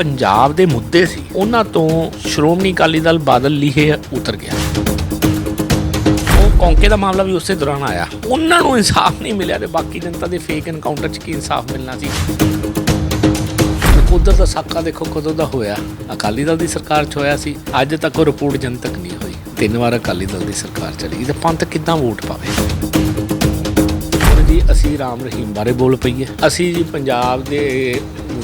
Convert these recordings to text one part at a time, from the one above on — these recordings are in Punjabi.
ਪੰਜਾਬ ਦੇ ਮੁੱਦੇ ਸੀ, ਉਹਨਾਂ ਤੋਂ ਸ਼੍ਰੋਮਣੀ ਅਕਾਲੀ ਦਲ ਬਾਦਲ ਲਿਖੇ ਉਤਰ ਗਿਆ। ਉਹ ਕੌਂਕੇ ਦਾ ਮਾਮਲਾ ਵੀ ਉਸੇ ਦੌਰਾਨ ਆਇਆ। ਉਹਨਾਂ ਨੂੰ ਇਨਸਾਫ ਨਹੀਂ ਮਿਲਿਆ ਤੇ ਬਾਕੀ ਜਨਤਾ ਦੇ ਫੇਕ ਐਨਕਾਊਂਟਰ 'ਚ ਕੀ ਇਨਸਾਫ ਮਿਲਣਾ ਸੀ? ਉਧਰ ਦਾ ਸਾਕਾ ਦੇਖੋ ਕਦੋਂ ਦਾ ਹੋਇਆ? ਅਕਾਲੀ ਦਲ ਦੀ ਸਰਕਾਰ 'ਚ ਹੋਇਆ ਸੀ, ਅੱਜ ਤੱਕ ਉਹ ਰਿਪੋਰਟ ਜਨਤਕ ਨਹੀਂ ਹੋਈ। ਤਿੰਨ ਵਾਰ ਅਕਾਲੀ ਦਲ ਦੀ ਸਰਕਾਰ ਚਲੀ ਤੇ ਪੰਥ ਕਿੱਦਾਂ ਵੋਟ ਪਾਵੇ? ਜੀ ਅਸੀਂ ਰਾਮ ਰਹੀਮ ਬਾਰੇ ਬੋਲ ਪਈਏ। ਅਸੀਂ ਜੀ ਪੰਜਾਬ ਦੇ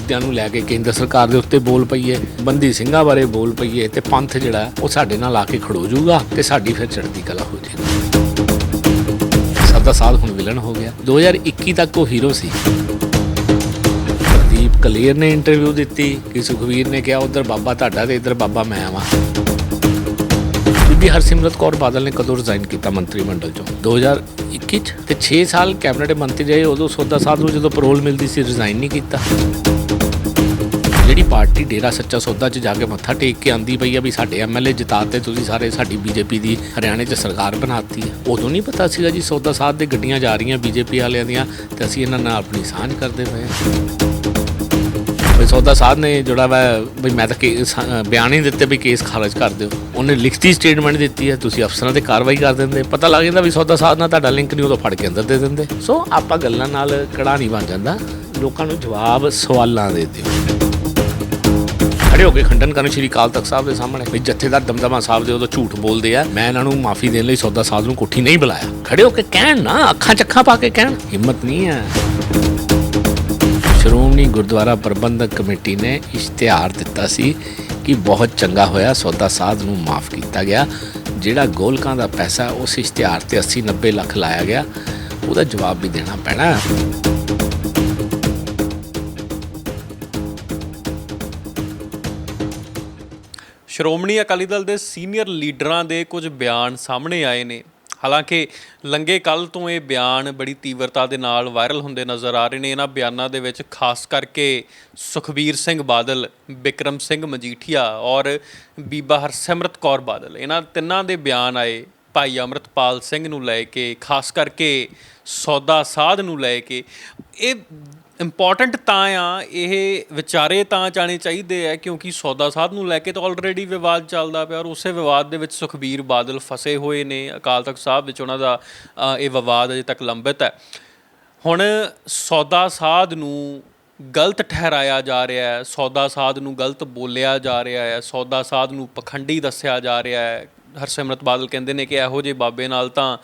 ਮੁੱਦਿਆਂ ਨੂੰ ਲੈ ਕੇ ਕੇਂਦਰ ਸਰਕਾਰ ਦੇ ਉੱਤੇ ਬੋਲ ਪਈਏ ਬੰਦੀ ਸਿੰਘਾਂ ਬਾਰੇ ਬੋਲ ਪਈਏ ਤੇ ਪੰਥ ਜਿਹੜਾ ਉਹ ਸਾਡੇ ਨਾਲ ਆ ਕੇ ਖੜੋ ਜਾਊਗਾ ਤੇ ਸਾਡੀ ਫਿਰ ਚੜ੍ਹਦੀ ਕਲਾ ਹੋ ਜਾਏਗੀ। ਸਦਾ ਸਾਲ ਹੁਣ ਵਿਲਨ ਹੋ ਗਿਆ। 2021 ਤੱਕ ਉਹ ਹੀਰੋ ਸੀ। ਪ੍ਰਦੀਪ ਕਲੀਅਰ ਨੇ ਇੰਟਰਵਿਊ ਦਿੱਤੀ। ਕਿ ਸੁਖਵੀਰ ਨੇ ਕਿਹਾ, ਉਧਰ ਬਾਬਾ ਤੁਹਾਡਾ ਤੇ ਇੱਧਰ ਬਾਬਾ ਮੈਂ ਆਵਾਂ। ਬੀਬੀ ਹਰਸਿਮਰਤ ਕੌਰ ਬਾਦਲ ਨੇ ਕਦੋਂ ਰਿਜ਼ਾਈਨ ਕੀਤਾ ਮੰਤਰੀ ਮੰਡਲ ਚੋਂ? 2021 ਚ ਤੇ 6 ਸਾਲ ਕੈਬਨਿਟ ਮੰਤਰੀ ਰਹੇ, ਉਦੋਂ ਸੋਦਾ ਸਾਧ ਨੂੰ ਜਦੋਂ ਪਰੋਲ ਮਿਲਦੀ ਸੀ ਰਿਜ਼ਾਈਨ ਨਹੀਂ ਕੀਤਾ। ਜਿਹੜੀ ਪਾਰਟੀ ਡੇਰਾ ਸੱਚਾ ਸੌਦਾ 'ਚ ਜਾ ਕੇ ਮੱਥਾ ਟੇਕ ਕੇ ਆਂਦੀ ਪਈ ਆ ਵੀ ਸਾਡੇ ਐਮਐਲਏ ਜਿਤਾਤੇ ਤੁਸੀਂ ਸਾਰੇ ਸਾਡੀ ਬੀਜੇਪੀ ਦੀ ਹਰਿਆਣੇ 'ਚ ਸਰਕਾਰ ਬਣਾਤੀ ਹੈ ਉਦੋਂ ਨਹੀਂ ਪਤਾ ਸੀਗਾ ਜੀ ਸੌਦਾ ਸਾਹਿਬ ਦੇ ਗੱਡੀਆਂ ਜਾ ਰਹੀਆਂ ਬੀਜੇਪੀ ਵਾਲਿਆਂ ਦੀਆਂ ਤੇ ਅਸੀਂ ਇਹਨਾਂ ਨਾਲ ਆਪਣੀ ਸਾਂਝ ਕਰਦੇ ਪਏ ਹਾਂ ਵੀ ਸੌਦਾ ਸਾਹਿਬ ਨੇ ਜਿਹੜਾ ਵਾ ਵੀ ਮੈਂ ਤਾਂ ਕੇਸ ਬਿਆਨ ਹੀ ਦਿੱਤੇ ਵੀ ਕੇਸ ਖਾਰਜ ਕਰ ਦਿਓ। ਉਹਨੇ ਲਿਖਤੀ ਸਟੇਟਮੈਂਟ ਦਿੱਤੀ ਹੈ ਤੁਸੀਂ ਅਫਸਰਾਂ ਤੇ ਕਾਰਵਾਈ ਕਰ ਦਿੰਦੇ। ਪਤਾ ਲੱਗ ਜਾਂਦਾ ਵੀ ਸੌਦਾ ਸਾਹਿਬ ਨਾਲ ਤੁਹਾਡਾ ਲਿੰਕ ਨਹੀਂ ਉਦੋਂ ਫੜ ਕੇ ਅੰਦਰ ਦੇ ਦਿੰਦੇ। ਸੋ ਆਪਾਂ ਗੱਲਾਂ ਨਾਲ ਕੜਾ ਨਹੀਂ ਬਣ ਜਾਂਦਾ। ਲੋਕਾਂ ਨੂੰ ਜਵਾਬ ਸਵਾਲਾਂ ਦੇ ਦਿਓ। ਖੜੇ ਹੋ ਕੇ ਖੰਡਨ ਕਰਨ ਸ਼੍ਰੀ ਅਕਾਲ ਤਖਤ ਸਾਹਿਬ ਦੇ ਸਾਹਮਣੇ। ਵੀ ਜਥੇਦਾਰ ਦਮਦਮਾ ਸਾਹਿਬ ਦੇ ਉਦੋਂ ਝੂਠ ਬੋਲਦੇ ਆ। ਮੈਂ ਇਹਨਾਂ ਨੂੰ ਮਾਫੀ ਦੇਣ ਲਈ ਸੌਦਾ ਸਾਹਿਬ ਨੂੰ ਕੋਠੀ ਨਹੀਂ ਬੁਲਾਇਆ। ਖੜੇ ਹੋ ਕੇ ਕਹਿਣ ਨਾ, ਅੱਖਾਂ ਚੱਖਾਂ ਪਾ ਕੇ ਕਹਿਣ। ਹਿੰਮਤ ਨਹੀਂ ਹੈ ਸ਼੍ਰੋਮਣੀ ਗੁਰਦੁਆਰਾ ਪ੍ਰਬੰਧਕ ਕਮੇਟੀ ਨੇ ਇਸ਼ਤਿਹਾਰ ਦਿੱਤਾ ਸੀ ਕਿ ਬਹੁਤ ਚੰਗਾ ਹੋਇਆ, ਸੌਦਾ ਸਾਧ ਨੂੰ ਮਾਫ ਕੀਤਾ ਗਿਆ। ਜਿਹੜਾ ਗੋਲਕਾਂ ਦਾ ਪੈਸਾ, ਉਸ ਇਸ਼ਤਿਹਾਰ ਤੇ 80 90 ਲੱਖ ਲਾਇਆ ਗਿਆ। ਉਹਦਾ ਜਵਾਬ ਵੀ ਦੇਣਾ ਪੈਣਾ। ਸ਼੍ਰੋਮਣੀ ਅਕਾਲੀ ਦਲ ਦੇ ਸੀਨੀਅਰ ਲੀਡਰਾਂ ਦੇ ਕੁਝ ਬਿਆਨ ਸਾਹਮਣੇ ਆਏ ਨੇ। ਹਾਲਾਂਕਿ ਲੰਗੇ ਕੱਲ ਤੋਂ ਇਹ ਬਿਆਨ ਬੜੀ ਤੀਵਰਤਾ ਦੇ ਨਾਲ ਵਾਇਰਲ ਹੁੰਦੇ ਨਜ਼ਰ ਆ ਰਹੇ ਨੇ। ਇਹਨਾਂ ਬਿਆਨਾਂ ਦੇ ਵਿੱਚ ਖਾਸ ਕਰਕੇ ਸੁਖਬੀਰ ਸਿੰਘ ਬਾਦਲ, ਬਿਕਰਮ ਸਿੰਘ ਮਜੀਠੀਆ ਔਰ ਬੀਬਾ ਹਰਸਿਮਰਤ ਕੌਰ ਬਾਦਲ। ਇਹਨਾਂ ਤਿੰਨਾਂ ਦੇ ਬਿਆਨ ਆਏ ਭਾਈ ਅਮਰਤਪਾਲ ਸਿੰਘ ਨੂੰ ਲੈ ਕੇ, ਖਾਸ ਕਰਕੇ ਸੌਦਾ ਸਾਧ ਨੂੰ ਲੈ ਕੇ। ਇਹ ਇੰਪੋਰਟੈਂਟ ਤਾਂ ਆ, ਇਹ ਵਿਚਾਰੇ ਤਾਂ ਜਾਣੇ ਚਾਹੀਦੇ ਆ, ਕਿਉਂਕਿ ਸੌਦਾ ਸਾਧ ਨੂੰ ਲੈ ਕੇ ਤਾਂ ਆਲਰੇਡੀ ਵਿਵਾਦ ਚੱਲਦਾ ਪਿਆ ਔਰ ਉਸੇ ਵਿਵਾਦ ਦੇ ਵਿੱਚ ਸੁਖਬੀਰ ਬਾਦਲ ਫਸੇ ਹੋਏ ਨੇ, ਅਕਾਲ ਤਖਤ ਸਾਹਿਬ ਵਿੱਚ ਉਹਨਾਂ ਦਾ ਇਹ ਵਿਵਾਦ ਅਜੇ ਤੱਕ ਲੰਬਿਤ ਹੈ। ਹੁਣ ਸੌਦਾ ਸਾਧ ਨੂੰ ਗਲਤ ਠਹਿਰਾਇਆ ਜਾ ਰਿਹਾ ਹੈ, ਸੌਦਾ ਸਾਧ ਨੂੰ ਗਲਤ ਬੋਲਿਆ ਜਾ ਰਿਹਾ ਹੈ, ਸੌਦਾ ਸਾਧ ਨੂੰ ਪਖੰਡੀ ਦੱਸਿਆ ਜਾ ਰਿਹਾ ਹੈ। ਹਰਸਿਮਰਤ ਬਾਦਲ ਕਹਿੰਦੇ ਨੇ ਕਿ ਇਹੋ ਜਿਹੇ ਬਾਬੇ ਨਾਲ ਤਾਂ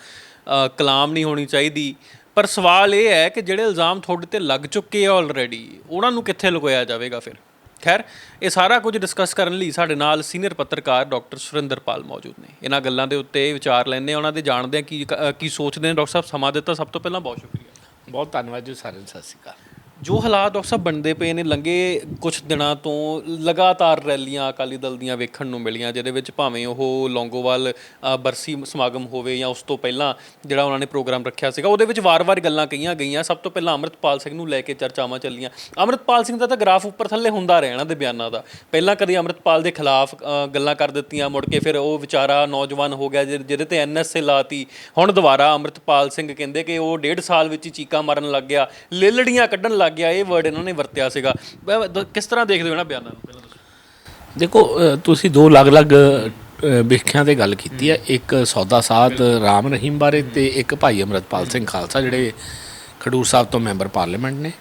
ਕਲਾਮ ਨਹੀਂ ਹੋਣੀ ਚਾਹੀਦੀ। ਪਰ ਸਵਾਲ ਇਹ ਹੈ ਕਿ ਜਿਹੜੇ ਇਲਜ਼ਾਮ ਤੁਹਾਡੇ ਤੇ ਲੱਗ ਚੁੱਕੇ ਆ ਆਲਰੇਡੀ ਉਹਨਾਂ ਨੂੰ ਕਿੱਥੇ ਲੁਕਾਇਆ ਜਾਵੇਗਾ ਫਿਰ? ਖੈਰ, ਇਹ ਸਾਰਾ ਕੁਝ ਡਿਸਕਸ ਕਰਨ ਲਈ ਸਾਡੇ ਨਾਲ ਸੀਨੀਅਰ ਪੱਤਰਕਾਰ ਡਾਕਟਰ ਸੁਰਿੰਦਰਪਾਲ ਮੌਜੂਦ ਨੇ। ਇਹਨਾਂ ਗੱਲਾਂ ਦੇ ਉੱਤੇ ਵਿਚਾਰ ਲੈਣੇ ਉਹਨਾਂ ਦੇ ਜਾਣਦੇ ਆ ਕੀ ਕੀ ਸੋਚਦੇ ਨੇ। ਡਾਕਟਰ ਸਾਹਿਬ, ਸਮਾਂ ਦਿੱਤਾ, ਸਭ ਤੋਂ ਪਹਿਲਾਂ ਬਹੁਤ ਸ਼ੁਕਰੀਆ। ਬਹੁਤ ਧੰਨਵਾਦ ਜੀ ਸਾਰਿਆਂ ਨੂੰ, ਸਤਿ ਸ਼੍ਰੀ ਅਕਾਲ। ਜੋ ਹਾਲਾਤ ਡਾਕਟਰ ਸਾਹਿਬ ਬਣਦੇ ਪਏ ਨੇ ਲੰਗੇ ਕੁਝ ਦਿਨਾਂ ਤੋਂ ਲਗਾਤਾਰ ਰੈਲੀਆਂ ਅਕਾਲੀ ਦਲ ਦੀਆਂ ਵੇਖਣ ਨੂੰ ਮਿਲੀਆਂ, ਜਿਹਦੇ ਵਿੱਚ ਭਾਵੇਂ ਉਹ ਲੌਂਗੋਵਾਲ ਬਰਸੀ ਸਮਾਗਮ ਹੋਵੇ ਜਾਂ ਉਸ ਤੋਂ ਪਹਿਲਾਂ ਜਿਹੜਾ ਉਹਨਾਂ ਨੇ ਪ੍ਰੋਗਰਾਮ ਰੱਖਿਆ ਸੀਗਾ, ਉਹਦੇ ਵਿੱਚ ਵਾਰ-ਵਾਰ ਗੱਲਾਂ ਕਹੀਆਂ ਗਈਆਂ। ਸਭ ਤੋਂ ਪਹਿਲਾਂ ਅਮਰਤਪਾਲ ਸਿੰਘ ਨੂੰ ਲੈ ਕੇ ਚਰਚਾਵਾਂ ਚੱਲੀਆਂ। ਅਮਰਤਪਾਲ ਸਿੰਘ ਦਾ ਤਾਂ ਗ੍ਰਾਫ ਉੱਪਰ ਥੱਲੇ ਹੁੰਦਾ ਰਿਹਾ ਇਹਨਾਂ ਦੇ ਬਿਆਨਾਂ ਦਾ। ਪਹਿਲਾਂ ਕਦੇ ਅਮਰਤਪਾਲ ਦੇ ਖਿਲਾਫ ਗੱਲਾਂ ਕਰ ਦਿੱਤੀਆਂ, ਮੁੜ ਕੇ ਫਿਰ ਉਹ ਵਿਚਾਰਾ ਨੌਜਵਾਨ ਹੋ ਗਿਆ, ਜਿਹਦੇ ਜਿਹਦੇ ਤੇ ਐਨਐਸਏ ਲਾਤੀ। ਹੁਣ ਦੁਬਾਰਾ ਅਮਰਤਪਾਲ ਸਿੰਘ ਕਹਿੰਦੇ ਕਿ ਉਹ ਡੇਢ ਸਾਲ ਵਿੱਚ ਹੀ ਚੀਕਾਂ ਮਾਰਨ ਲੱਗ ਗਿਆ, ਲੇਲੜੀਆਂ ਕੱਢਣ ਲੱਗ ਗਿਆ ਇਹ ਵਰਡ ਇਹਨਾਂ ਨੇ ਵਰਤਿਆ ਸੀਗਾ। ਕਿਸ ਤਰ੍ਹਾਂ ਦੇਖਦੇ ਹੋ ਇਹਨਾਂ ਬਿਆਨਾਂ ਨੂੰ ਪਹਿਲਾਂ ਦੱਸੋ ਦੇਖੋ ਤੁਸੀਂ ਦੋ ਅਲੱਗ-ਅਲੱਗ ਵਿਖਿਆਂ ਤੇ ਗੱਲ ਕੀਤੀ ਹੈ। ਇੱਕ ਸੌਦਾ ਸਾਧ ਰਾਮ ਰਹੀਮ ਬਾਰੇ ਤੇ ਇੱਕ ਭਾਈ ਅਮਰਤਪਾਲ ਸਿੰਘ ਖਾਲਸਾ, ਜਿਹੜੇ ਖਡੂਰ ਸਾਹਿਬ ਤੋਂ ਮੈਂਬਰ ਪਾਰਲੀਮੈਂਟ ਨੇ।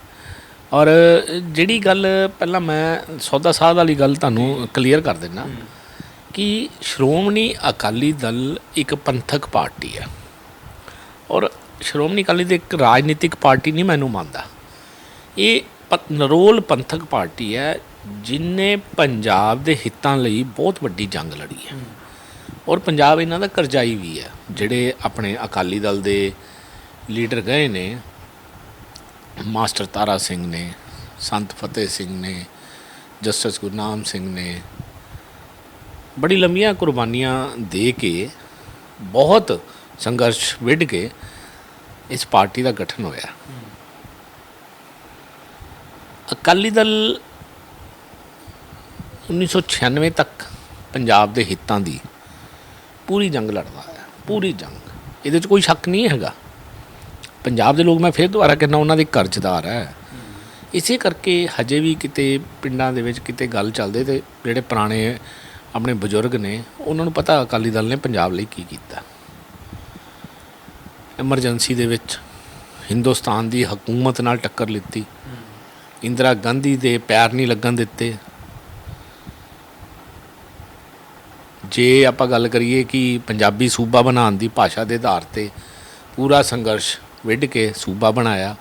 ਔਰ, ਜਿਹੜੀ ਗੱਲ ਪਹਿਲਾਂ ਮੈਂ ਸੌਦਾ ਸਾਧ ਵਾਲੀ ਗੱਲ ਤੁਹਾਨੂੰ ਕਲੀਅਰ ਕਰ ਦਿੰਦਾ, ਕਿ ਸ਼੍ਰੋਮਣੀ ਅਕਾਲੀ ਦਲ ਇੱਕ ਪੰਥਕ ਪਾਰਟੀ ਹੈ। ਔਰ ਸ਼੍ਰੋਮਣੀ ਅਕਾਲੀ ਦਲ ਇੱਕ ਰਾਜਨੀਤਿਕ ਪਾਰਟੀ ਨਹੀਂ ਮੈਨੂੰ ਮੰਨਦਾ। ਇਹ ਨਰੋਲ ਪੰਥਕ ਪਾਰਟੀ ਹੈ ਜਿਨੇ ਪੰਜਾਬ ਦੇ ਹਿੱਤਾਂ ਲਈ ਬਹੁਤ ਵੱਡੀ ਜੰਗ ਲੜੀ ਹੈ। ਔਰ ਪੰਜਾਬ ਇਹਨਾਂ ਦਾ ਕਰਜ਼ਾਈ ਵੀ ਹੈ। ਜਿਹੜੇ ਆਪਣੇ ਅਕਾਲੀ ਦਲ ਦੇ ਲੀਡਰ ਗਏ ਨੇ ਮਾਸਟਰ ਤਾਰਾ ਸਿੰਘ ਨੇ ਸੰਤ ਫਤਿਹ ਸਿੰਘ ਨੇ ਜਸਟਿਸ ਗੁਰਨਾਮ ਸਿੰਘ ਨੇ ਬੜੀ ਲੰਮੀਆਂ ਕੁਰਬਾਨੀਆਂ ਦੇ ਕੇ ਬਹੁਤ ਸੰਘਰਸ਼ ਵਿੱਢ ਕੇ ਇਸ ਪਾਰਟੀ ਦਾ ਗਠਨ ਹੋਇਆ। ਅਕਾਲੀ ਦਲ 1996 ਤੱਕ ਪੰਜਾਬ ਦੇ ਹਿੱਤਾਂ ਦੀ ਪੂਰੀ ਜੰਗ ਲੜਦਾ ਹੈ, ਪੂਰੀ ਜੰਗ। ਇਹਦੇ 'ਚ ਕੋਈ ਸ਼ੱਕ ਨਹੀਂ ਹੈਗਾ। ਪੰਜਾਬ ਦੇ ਲੋਕ, ਮੈਂ ਫਿਰ ਦੁਬਾਰਾ ਕਹਿੰਦਾ ਉਹਨਾਂ ਦੇ ਕਰਜ਼ਦਾਰ ਹੈ। ਇਸੇ ਕਰਕੇ ਹਜੇ ਵੀ ਕਿਤੇ ਪਿੰਡਾਂ ਦੇ ਵਿੱਚ ਕਿਤੇ ਗੱਲ ਚੱਲਦੇ ਤੇ ਜਿਹੜੇ ਪੁਰਾਣੇ ਆਪਣੇ ਬਜ਼ੁਰਗ ਨੇ, ਉਹਨਾਂ ਨੂੰ ਪਤਾ ਅਕਾਲੀ ਦਲ ਨੇ ਪੰਜਾਬ ਲਈ ਕੀ ਕੀਤਾ। ਐਮਰਜੈਂਸੀ ਦੇ ਵਿੱਚ ਹਿੰਦੁਸਤਾਨ ਦੀ ਹਕੂਮਤ ਨਾਲ ਟੱਕਰ ਲਿੱਤੀ। ਇੰਦਰਾ ਗਾਂਧੀ ਦੇ ਪੈਰ ਨਹੀਂ ਲੱਗਣ ਦਿੱਤੇ। ਜੇ ਆਪਾਂ ਗੱਲ ਕਰੀਏ ਕਿ ਪੰਜਾਬੀ ਸੂਬਾ ਬਣਾਉਣ ਦੀ ਭਾਸ਼ਾ ਦੇ ਆਧਾਰ ਤੇ ਪੂਰਾ ਸੰਘਰਸ਼ ਵਿੱਢ ਕੇ ਸੂਬਾ ਬਣਾਇਆ